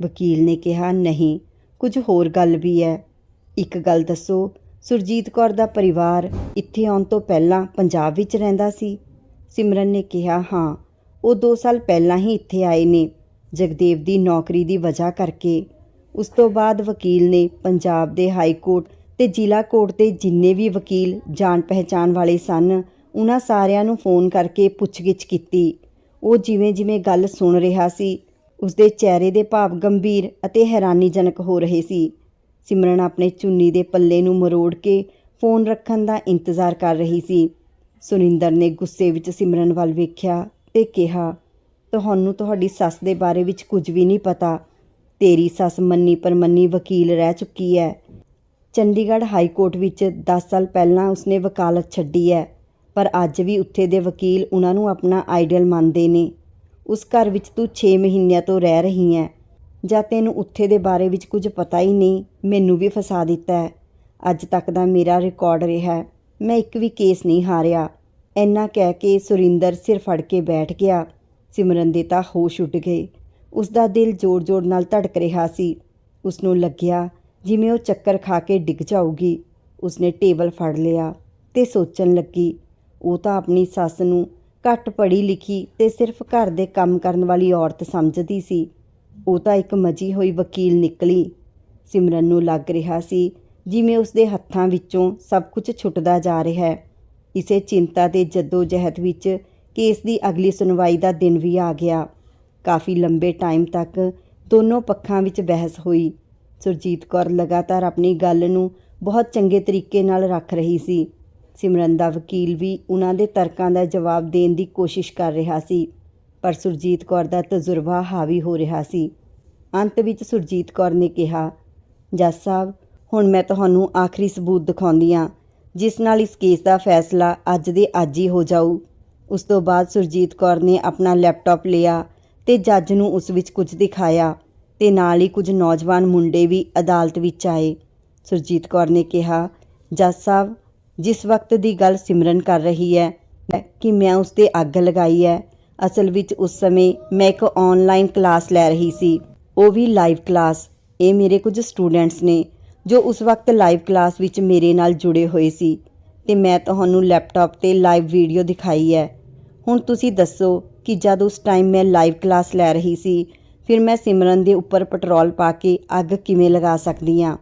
ਵਕੀਲ ਨੇ ਕਿਹਾ, ਨਹੀਂ, ਕੁਝ ਹੋਰ ਗੱਲ ਵੀ ਹੈ। ਇੱਕ ਗੱਲ ਦੱਸੋ ਸੁਰਜੀਤ ਕੌਰ ਦਾ ਪਰਿਵਾਰ ਇੱਥੇ ਆਉਣ ਤੋਂ ਪਹਿਲਾਂ ਪੰਜਾਬ ਵਿੱਚ ਰਹਿੰਦਾ ਸੀ। ਸਿਮਰਨ ਨੇ ਕਿਹਾ, ਹਾਂ, ਉਹ 2 ਸਾਲ ਪਹਿਲਾਂ ਹੀ ਇੱਥੇ ਆਏ ਨੇ। ਜਗਦੇਵ ਦੀ ਨੌਕਰੀ ਦੀ ਵਜ੍ਹਾ ਕਰਕੇ। ਉਸ ਤੋਂ ਬਾਅਦ ਵਕੀਲ ਨੇ ਪੰਜਾਬ ਦੇ ਹਾਈ ਕੋਰਟ ਤੇ ਜ਼ਿਲ੍ਹਾ ਕੋਰਟ ਦੇ ਜਿੰਨੇ ਵੀ ਵਕੀਲ ਜਾਣ ਪਹਿਚਾਣ ਵਾਲੇ ਸਨ, ਉਹਨਾਂ ਸਾਰਿਆਂ ਨੂੰ ਫੋਨ ਕਰਕੇ ਪੁੱਛਗਿੱਛ ਕੀਤੀ। ਉਹ ਜਿਵੇਂ ਜਿਵੇਂ ਗੱਲ ਸੁਣ ਰਿਹਾ ਸੀ, ਉਸਦੇ ਚਿਹਰੇ ਦੇ ਭਾਵ ਗੰਭੀਰ ਅਤੇ ਹੈਰਾਨੀਜਨਕ ਹੋ ਰਹੇ ਸੀ। ਸਿਮਰਨ ਆਪਣੇ ਚੁੰਨੀ ਦੇ ਪੱਲੇ ਨੂੰ ਮਰੋੜ ਕੇ ਫੋਨ ਰੱਖਣ ਦਾ ਇੰਤਜ਼ਾਰ ਕਰ ਰਹੀ ਸੀ। ਸੁਰਿੰਦਰ ਨੇ ਗੁੱਸੇ ਵਿੱਚ ਸਿਮਰਨ ਵੱਲ ਵੇਖਿਆ ਤੇ ਕਿਹਾ, ਤੁਹਾਨੂੰ ਤੁਹਾਡੀ ਸੱਸ ਦੇ ਬਾਰੇ ਵਿੱਚ ਕੁਝ ਵੀ ਨਹੀਂ ਪਤਾ। ਤੇਰੀ ਸੱਸ ਮੰਨੀ ਪਰਮੰਨੀ ਵਕੀਲ ਰਹਿ ਚੁੱਕੀ ਹੈ ਚੰਡੀਗੜ੍ਹ ਹਾਈ ਕੋਰਟ ਵਿੱਚ 10 ਸਾਲ ਪਹਿਲਾਂ ਉਸਨੇ ਵਕਾਲਤ ਛੱਡੀ ਹੈ ਪਰ ਅੱਜ ਵੀ ਉੱਥੇ ਦੇ ਵਕੀਲ ਉਹਨਾਂ ਨੂੰ ਆਪਣਾ ਆਈਡਲ ਮੰਨਦੇ ਨੇ। ਉਸ ਘਰ ਵਿੱਚ ਤੂੰ 6 ਮਹੀਨਿਆਂ ਤੋਂ ਰਹਿ ਰਹੀ ਹੈ ਜਾਂ ਤੈਨੂੰ ਉੱਥੇ ਦੇ ਬਾਰੇ ਵਿੱਚ ਕੁਝ ਪਤਾ ਹੀ ਨਹੀਂ, ਮੈਨੂੰ ਵੀ ਫਸਾ ਦਿੱਤਾ ਹੈ। ਅੱਜ ਤੱਕ ਦਾ ਮੇਰਾ ਰਿਕਾਰਡ ਰਿਹਾ ਹੈ। ਮੈਂ ਇੱਕ ਵੀ ਕੇਸ ਨਹੀਂ ਹਾਰਿਆ। ਇੰਨਾ ਕਹਿ ਕੇ ਸੁਰਿੰਦਰ ਸਿਰ ਫੜ ਕੇ ਬੈਠ ਗਿਆ। ਸਿਮਰਨ ਦੇ ਤਾਂ ਹੋਸ਼ ਉੱਡ ਗਏ। ਉਸ ਦਾ ਦਿਲ ਜ਼ੋਰ-ਜ਼ੋਰ ਨਾਲ ਧੜਕ ਰਿਹਾ ਸੀ। ਉਸ ਨੂੰ ਲੱਗਿਆ ਜਿਵੇਂ ਉਹ ਚੱਕਰ ਖਾ ਕੇ ਡਿੱਗ ਜਾਊਗੀ। ਉਸਨੇ ਟੇਬਲ ਫੜ ਲਿਆ ਤੇ ਸੋਚਣ ਲੱਗੀ, ਉਹ ਤਾਂ ਆਪਣੀ ਸੱਸ ਨੂੰ ਘੱਟ ਪੜ੍ਹੀ ਲਿਖੀ ਤੇ ਸਿਰਫ ਘਰ ਦੇ ਕੰਮ ਕਰਨ ਵਾਲੀ ਔਰਤ ਸਮਝਦੀ ਸੀ। ਉਹ ਤਾਂ ਇੱਕ ਮਜੀ ਹੋਈ ਵਕੀਲ ਨਿਕਲੀ। ਸਿਮਰਨ ਨੂੰ ਲੱਗ ਰਿਹਾ ਸੀ ਜਿਵੇਂ ਉਸਦੇ ਹੱਥਾਂ ਵਿੱਚੋਂ ਸਭ ਕੁਝ ਛੁੱਟਦਾ ਜਾ ਰਿਹਾ ਹੈ। ਇਸੇ ਚਿੰਤਾ ਤੇ ਜਹਿਦ ਵਿੱਚ ਕੇਸ ਦੀ ਅਗਲੀ ਸੁਣਵਾਈ ਦਾ ਦਿਨ ਵੀ ਆ ਗਿਆ। ਕਾਫੀ ਲੰਬੇ ਟਾਈਮ ਤੱਕ ਦੋਨੋਂ ਪੱਖਾਂ ਵਿੱਚ ਬਹਿਸ ਹੋਈ। ਸੁਰਜੀਤ ਕੌਰ ਲਗਾਤਾਰ ਆਪਣੀ ਗੱਲ ਨੂੰ ਬਹੁਤ ਚੰਗੇ ਤਰੀਕੇ ਨਾਲ ਰੱਖ ਰਹੀ ਸੀ। ਸਿਮਰਨ ਦਾ ਵਕੀਲ ਵੀ ਉਹਨਾਂ ਦੇ ਤਰਕਾਂ ਦਾ ਜਵਾਬ ਦੇਣ ਦੀ ਕੋਸ਼ਿਸ਼ ਕਰ ਰਿਹਾ ਸੀ। ਪਰ ਸੁਰਜੀਤ ਕੌਰ ਦਾ ਤਜਰਬਾ ਹਾਵੀ ਹੋ ਰਿਹਾ ਸੀ। ਅੰਤ ਵਿੱਚ ਸੁਰਜੀਤ ਕੌਰ ਨੇ ਕਿਹਾ, ਜੱਜ ਸਾਹਿਬ, ਹੁਣ ਮੈਂ ਤੁਹਾਨੂੰ ਆਖਰੀ ਸਬੂਤ ਦਿਖਾਉਂਦੀ ਹਾਂ, ਜਿਸ ਨਾਲ ਇਸ ਕੇਸ ਦਾ ਫੈਸਲਾ ਅੱਜ ਦੇ ਅੱਜ ਹੀ ਹੋ ਜਾਊ। ਉਸ ਤੋਂ ਬਾਅਦ ਸੁਰਜੀਤ ਕੌਰ ਨੇ ਆਪਣਾ ਲੈਪਟਾਪ ਲਿਆ ਤੇ ਜੱਜ ਨੂੰ ਉਸ ਵਿੱਚ ਕੁਝ ਦਿਖਾਇਆ ਤੇ ਨਾਲ ਹੀ ਕੁਝ ਨੌਜਵਾਨ ਮੁੰਡੇ ਵੀ ਅਦਾਲਤ ਵਿੱਚ ਆਏ। ਸੁਰਜੀਤ ਕੌਰ ਨੇ ਕਿਹਾ, ਜੱਜ ਸਾਹਿਬ, ਜਿਸ ਵਕਤ ਦੀ ਗੱਲ ਸਿਮਰਨ ਕਰ ਰਹੀ ਹੈ ਕਿ ਮੈਂ ਉਸ ਤੇ ਅੱਗ ਲਗਾਈ ਹੈ ਅਸਲ ਵਿੱਚ ਉਸ ਸਮੇਂ ਮੈਂ ਇੱਕ ਆਨਲਾਈਨ ਕਲਾਸ ਲੈ ਰਹੀ ਸੀ। ਉਹ ਵੀ ਲਾਈਵ ਕਲਾਸ ਇਹ ਮੇਰੇ ਕੁਝ ਸਟੂਡੈਂਟਸ ਨੇ, ਜੋ ਉਸ ਵਕਤ ਲਾਈਵ ਕਲਾਸ ਵਿੱਚ ਮੇਰੇ ਨਾਲ ਜੁੜੇ ਹੋਏ ਸੀ। ਤੇ ਮੈਂ ਤੁਹਾਨੂੰ ਲੈਪਟਾਪ ਤੇ ਲਾਈਵ ਵੀਡੀਓ ਦਿਖਾਈ ਹੈ। ਹੁਣ ਤੁਸੀਂ ਦੱਸੋ ਕਿ ਜਦ ਉਸ ਟਾਈਮ ਮੈਂ ਲਾਈਵ ਕਲਾਸ ਲੈ ਰਹੀ ਸੀ, ਫਿਰ ਮੈਂ ਸਿਮਰਨ ਦੇ ਉੱਪਰ ਪੈਟਰੋਲ ਪਾ ਕੇ ਅੱਗ ਕਿਵੇਂ ਲਗਾ ਸਕਦੀ ਹਾਂ?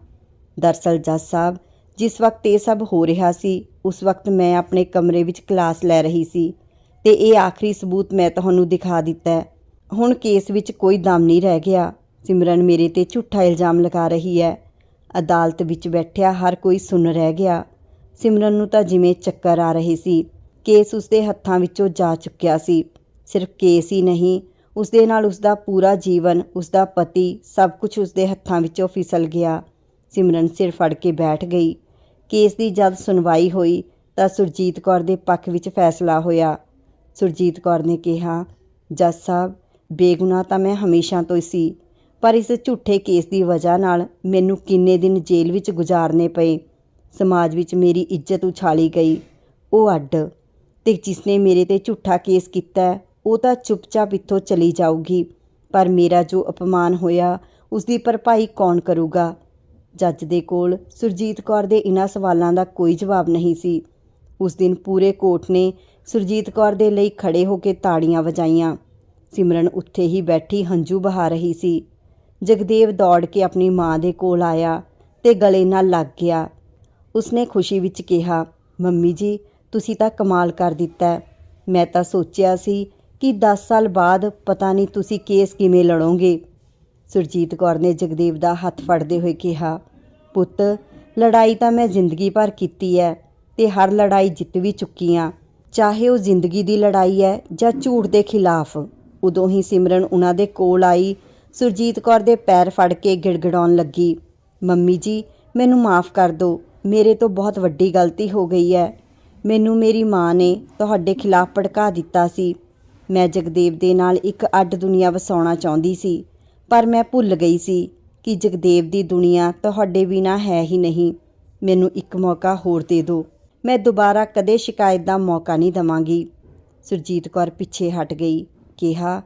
ਦਰਸਲ ਜੱਜ ਸਾਹਿਬ, ਜਿਸ ਵਕਤ ਇਹ ਸਭ ਹੋ ਰਿਹਾ ਸੀ, ਉਸ ਵਕਤ ਮੈਂ ਆਪਣੇ ਕਮਰੇ ਵਿੱਚ ਕਲਾਸ ਲੈ ਰਹੀ ਸੀ। ਤੇ ਇਹ ਆਖਰੀ ਸਬੂਤ ਮੈਂ ਤੁਹਾਨੂੰ ਦਿਖਾ ਦਿੱਤਾ ਹੈ। ਹੁਣ ਕੇਸ ਵਿੱਚ ਕੋਈ ਦਮ ਨਹੀਂ ਰਹਿ ਗਿਆ। ਸਿਮਰਨ ਮੇਰੇ ਤੇ ਝੂਠਾ ਇਲਜ਼ਾਮ ਲਗਾ ਰਹੀ ਹੈ। ਅਦਾਲਤ ਵਿੱਚ ਬੈਠਿਆ ਹਰ ਕੋਈ ਸੁਣ ਰਹਿ ਗਿਆ। ਸਿਮਰਨ ਨੂੰ ਤਾਂ ਜਿਵੇਂ ਚੱਕਰ ਆ ਰਹੇ ਸੀ। ਕੇਸ ਉਸਦੇ ਹੱਥਾਂ ਵਿੱਚੋਂ ਜਾ ਚੁੱਕਿਆ ਸੀ। ਸਿਰਫ ਕੇਸ ਹੀ ਨਹੀਂ, ਉਸਦੇ ਨਾਲ ਉਸਦਾ ਪੂਰਾ ਜੀਵਨ, ਉਸਦਾ ਪਤੀ, ਸਭ ਕੁਝ ਉਸਦੇ ਹੱਥਾਂ ਵਿੱਚੋਂ ਫਿਸਲ ਗਿਆ। ਸਿਮਰਨ ਸਿਰ ਫੜ ਕੇ ਬੈਠ ਗਈ। ਕੇਸ ਦੀ ਜਦ ਸੁਣਵਾਈ ਹੋਈ, ਤਾਂ ਸੁਰਜੀਤ ਕੌਰ ਦੇ ਪੱਖ ਵਿੱਚ ਫੈਸਲਾ ਹੋਇਆ। ਸੁਰਜੀਤ ਕੌਰ ਨੇ ਕਿਹਾ, ਜੱਜ ਸਾਹਿਬ, ਬੇਗੁਨਾਹ ਤਾਂ ਮੈਂ ਹਮੇਸ਼ਾ ਤੋਂ ਹੀ ਸੀ, ਪਰ ਇਸ ਝੂਠੇ ਕੇਸ ਦੀ ਵਜ੍ਹਾ ਨਾਲ ਮੈਨੂੰ ਕਿੰਨੇ ਦਿਨ ਜੇਲ੍ਹ ਵਿੱਚ ਗੁਜ਼ਾਰਨੇ ਪਏ। ਸਮਾਜ ਵਿੱਚ ਮੇਰੀ ਇੱਜ਼ਤ ਉਛਾਲੀ ਗਈ। ਉਹ ਅੱਡ, ਤੇ ਜਿਸਨੇ ਮੇਰੇ ਤੇ ਝੂਠਾ ਕੇਸ ਕੀਤਾ, ਉਹ ਤਾਂ ਚੁੱਪਚਾਪ ਇੱਥੋਂ ਚਲੀ ਜਾਊਗੀ, ਪਰ ਮੇਰਾ ਜੋ ਅਪਮਾਨ ਹੋਇਆ ਉਸ ਦੀ ਭਰਪਾਈ ਕੌਣ ਕਰੂਗਾ? ਜੱਜ ਦੇ ਕੋਲ ਸੁਰਜੀਤ ਕੌਰ ਦੇ ਇਨ੍ਹਾਂ ਸਵਾਲਾਂ ਦਾ ਕੋਈ ਜਵਾਬ ਨਹੀਂ ਸੀ। ਉਸ ਦਿਨ ਪੂਰੇ ਕੋਰਟ ਨੇ ਸੁਰਜੀਤ ਕੌਰ ਦੇ ਲਈ ਖੜੇ ਹੋ ਕੇ ਤਾੜੀਆਂ ਵਜਾਈਆਂ। ਸਿਮਰਨ ਉੱਥੇ ਹੀ ਬੈਠੀ ਹੰਝੂ ਬਹਾ ਰਹੀ ਸੀ। ਜਗਦੇਵ ਦੌੜ ਕੇ ਆਪਣੀ ਮਾਂ ਦੇ ਕੋਲ ਆਇਆ ਤੇ ਗਲੇ ਨਾਲ ਲੱਗ ਗਿਆ। ਉਸਨੇ ਖੁਸ਼ੀ ਵਿੱਚ ਕਿਹਾ, ਮੰਮੀ ਜੀ, ਤੁਸੀਂ ਤਾਂ ਕਮਾਲ ਕਰ ਦਿੱਤਾ ਮੈਂ ਤਾਂ ਸੋਚਿਆ ਸੀ ਕਿ 10 ਸਾਲ ਬਾਅਦ ਪਤਾ ਨਹੀਂ ਤੁਸੀਂ ਕੇਸ ਕਿਵੇਂ ਲੜੋਗੇ। ਸੁਰਜੀਤ ਕੌਰ ਨੇ ਜਗਦੇਵ ਦਾ ਹੱਥ ਫੜਦੇ ਹੋਏ ਕਿਹਾ, ਪੁੱਤ, ਲੜਾਈ ਤਾਂ ਮੈਂ ਜ਼ਿੰਦਗੀ ਭਰ ਕੀਤੀ ਹੈ ਤੇ ਹਰ ਲੜਾਈ ਜਿੱਤ ਵੀ ਚੁੱਕੀ ਹਾਂ। ਚਾਹੇ ਉਹ ਜ਼ਿੰਦਗੀ ਦੀ ਲੜਾਈ ਹੈ ਜਾਂ ਝੂਠ ਦੇ ਖਿਲਾਫ। ਉਦੋਂ ਹੀ ਸਿਮਰਨ ਉਹਨਾਂ ਦੇ ਕੋਲ ਆਈ। ਸੁਰਜੀਤ ਕੌਰ ਦੇ ਪੈਰ ਫੜ ਕੇ ਗਿੜਗੜਾਉਣ ਲੱਗੀ। ਮੰਮੀ ਜੀ, ਮੈਨੂੰ ਮਾਫ ਕਰ ਦਿਓ। ਮੇਰੇ ਤੋਂ ਬਹੁਤ ਵੱਡੀ ਗਲਤੀ ਹੋ ਗਈ ਹੈ। ਮੈਨੂੰ ਮੇਰੀ ਮਾਂ ਨੇ ਤੁਹਾਡੇ ਖਿਲਾਫ ਭੜਕਾ ਦਿੱਤਾ ਸੀ। ਮੈਂ ਜਗਦੇਵ ਦੇ ਨਾਲ ਇੱਕ ਅੱਡ ਦੁਨੀਆ ਵਸਾਉਣਾ ਚਾਹੁੰਦੀ ਸੀ। ਪਰ ਮੈਂ ਭੁੱਲ ਗਈ ਸੀ ਕਿ ਜਗਦੇਵ ਦੀ ਦੁਨੀਆ ਤੁਹਾਡੇ ਬਿਨਾ ਹੈ ਹੀ ਨਹੀਂ। ਮੈਨੂੰ ਇੱਕ ਮੌਕਾ ਹੋਰ ਦੇ ਦਿਓ। ਮੈਂ ਦੁਬਾਰਾ ਕਦੇ ਸ਼ਿਕਾਇਤ ਦਾ ਮੌਕਾ ਨਹੀਂ ਦਵਾਂਗੀ। ਸੁਰਜੀਤ ਕੌਰ ਪਿੱਛੇ ਹਟ ਗਈ, ਕਿਹਾ,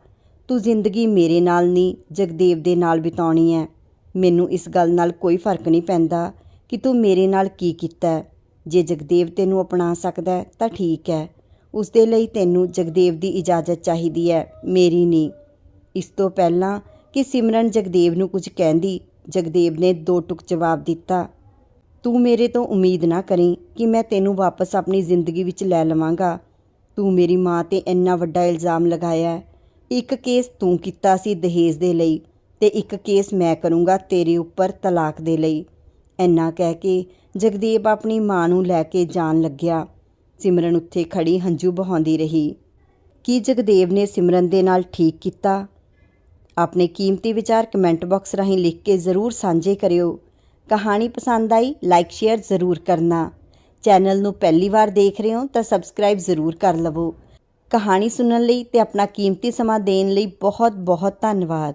ਤੂੰ ਜ਼ਿੰਦਗੀ ਮੇਰੇ ਨਾਲ ਨਹੀਂ, ਜਗਦੇਵ ਦੇ ਨਾਲ ਬਿਤਾਉਣੀ ਹੈ ਮੈਨੂੰ ਇਸ ਗੱਲ ਨਾਲ ਕੋਈ ਫ਼ਰਕ ਨਹੀਂ ਪੈਂਦਾ ਕਿ ਤੂੰ ਮੇਰੇ ਨਾਲ ਕੀ ਕੀਤਾ ਜੇ ਜਗਦੇਵ ਤੈਨੂੰ ਅਪਣਾ ਸਕਦਾ ਤਾਂ ਠੀਕ ਹੈ ਉਸ ਦੇ ਲਈ ਤੈਨੂੰ ਜਗਦੇਵ ਦੀ ਇਜਾਜ਼ਤ ਚਾਹੀਦੀ ਹੈ ਮੇਰੀ ਨਹੀਂ। ਇਸ ਤੋਂ ਪਹਿਲਾਂ ਕਿ ਸਿਮਰਨ ਜਗਦੇਵ ਨੂੰ ਕੁਝ ਕਹਿੰਦੀ, ਜਗਦੇਵ ਨੇ ਦੋ ਟੁਕ ਜਵਾਬ ਦਿੱਤਾ। ਤੂੰ ਮੇਰੇ ਤੋਂ ਉਮੀਦ ਨਾ ਕਰੀਂ ਕਿ ਮੈਂ ਤੈਨੂੰ ਵਾਪਸ ਆਪਣੀ ਜ਼ਿੰਦਗੀ ਵਿੱਚ ਲੈ ਲਵਾਂਗਾ। ਤੂੰ ਮੇਰੀ ਮਾਂ ਤੇ ਇੰਨਾ ਵੱਡਾ ਇਲਜ਼ਾਮ ਲਗਾਇਆ ਇੱਕ ਕੇਸ ਤੂੰ ਕੀਤਾ ਸੀ ਦਹੇਜ ਦੇ ਲਈ ਤੇ ਇੱਕ ਕੇਸ ਮੈਂ ਕਰੂੰਗਾ ਤੇਰੇ ਉੱਪਰ ਤਲਾਕ ਦੇ ਲਈ। ਇੰਨਾ ਕਹਿ ਕੇ ਜਗਦੇਵ ਆਪਣੀ ਮਾਂ ਨੂੰ ਲੈ ਕੇ ਜਾਣ ਲੱਗਿਆ। ਸਿਮਰਨ ਉੱਥੇ ਖੜੀ ਹੰਝੂ ਬਹਾਉਂਦੀ ਰਹੀ। ਕੀ ਜਗਦੇਵ ਨੇ ਸਿਮਰਨ ਦੇ ਨਾਲ ਠੀਕ ਕੀਤਾ? ਆਪਣੇ ਕੀਮਤੀ ਵਿਚਾਰ ਕਮੈਂਟ ਬਾਕਸ ਰਾਹੀਂ ਲਿਖ ਕੇ ਜ਼ਰੂਰ ਸਾਂਝੇ ਕਰਿਓ। ਕਹਾਣੀ ਪਸੰਦ ਆਈ ਲਾਈਕ ਸ਼ੇਅਰ ਜ਼ਰੂਰ ਕਰਨਾ। ਚੈਨਲ ਨੂੰ ਪਹਿਲੀ ਵਾਰ ਦੇਖ ਰਹੇ ਹੋ ਤਾਂ ਸਬਸਕ੍ਰਾਈਬ ਜ਼ਰੂਰ ਕਰ ਲਵੋ। ਕਹਾਣੀ ਸੁਣਨ ਲਈ ਤੇ ਆਪਣਾ ਕੀਮਤੀ ਸਮਾਂ ਦੇਣ ਲਈ ਬਹੁਤ ਬਹੁਤ ਧੰਨਵਾਦ।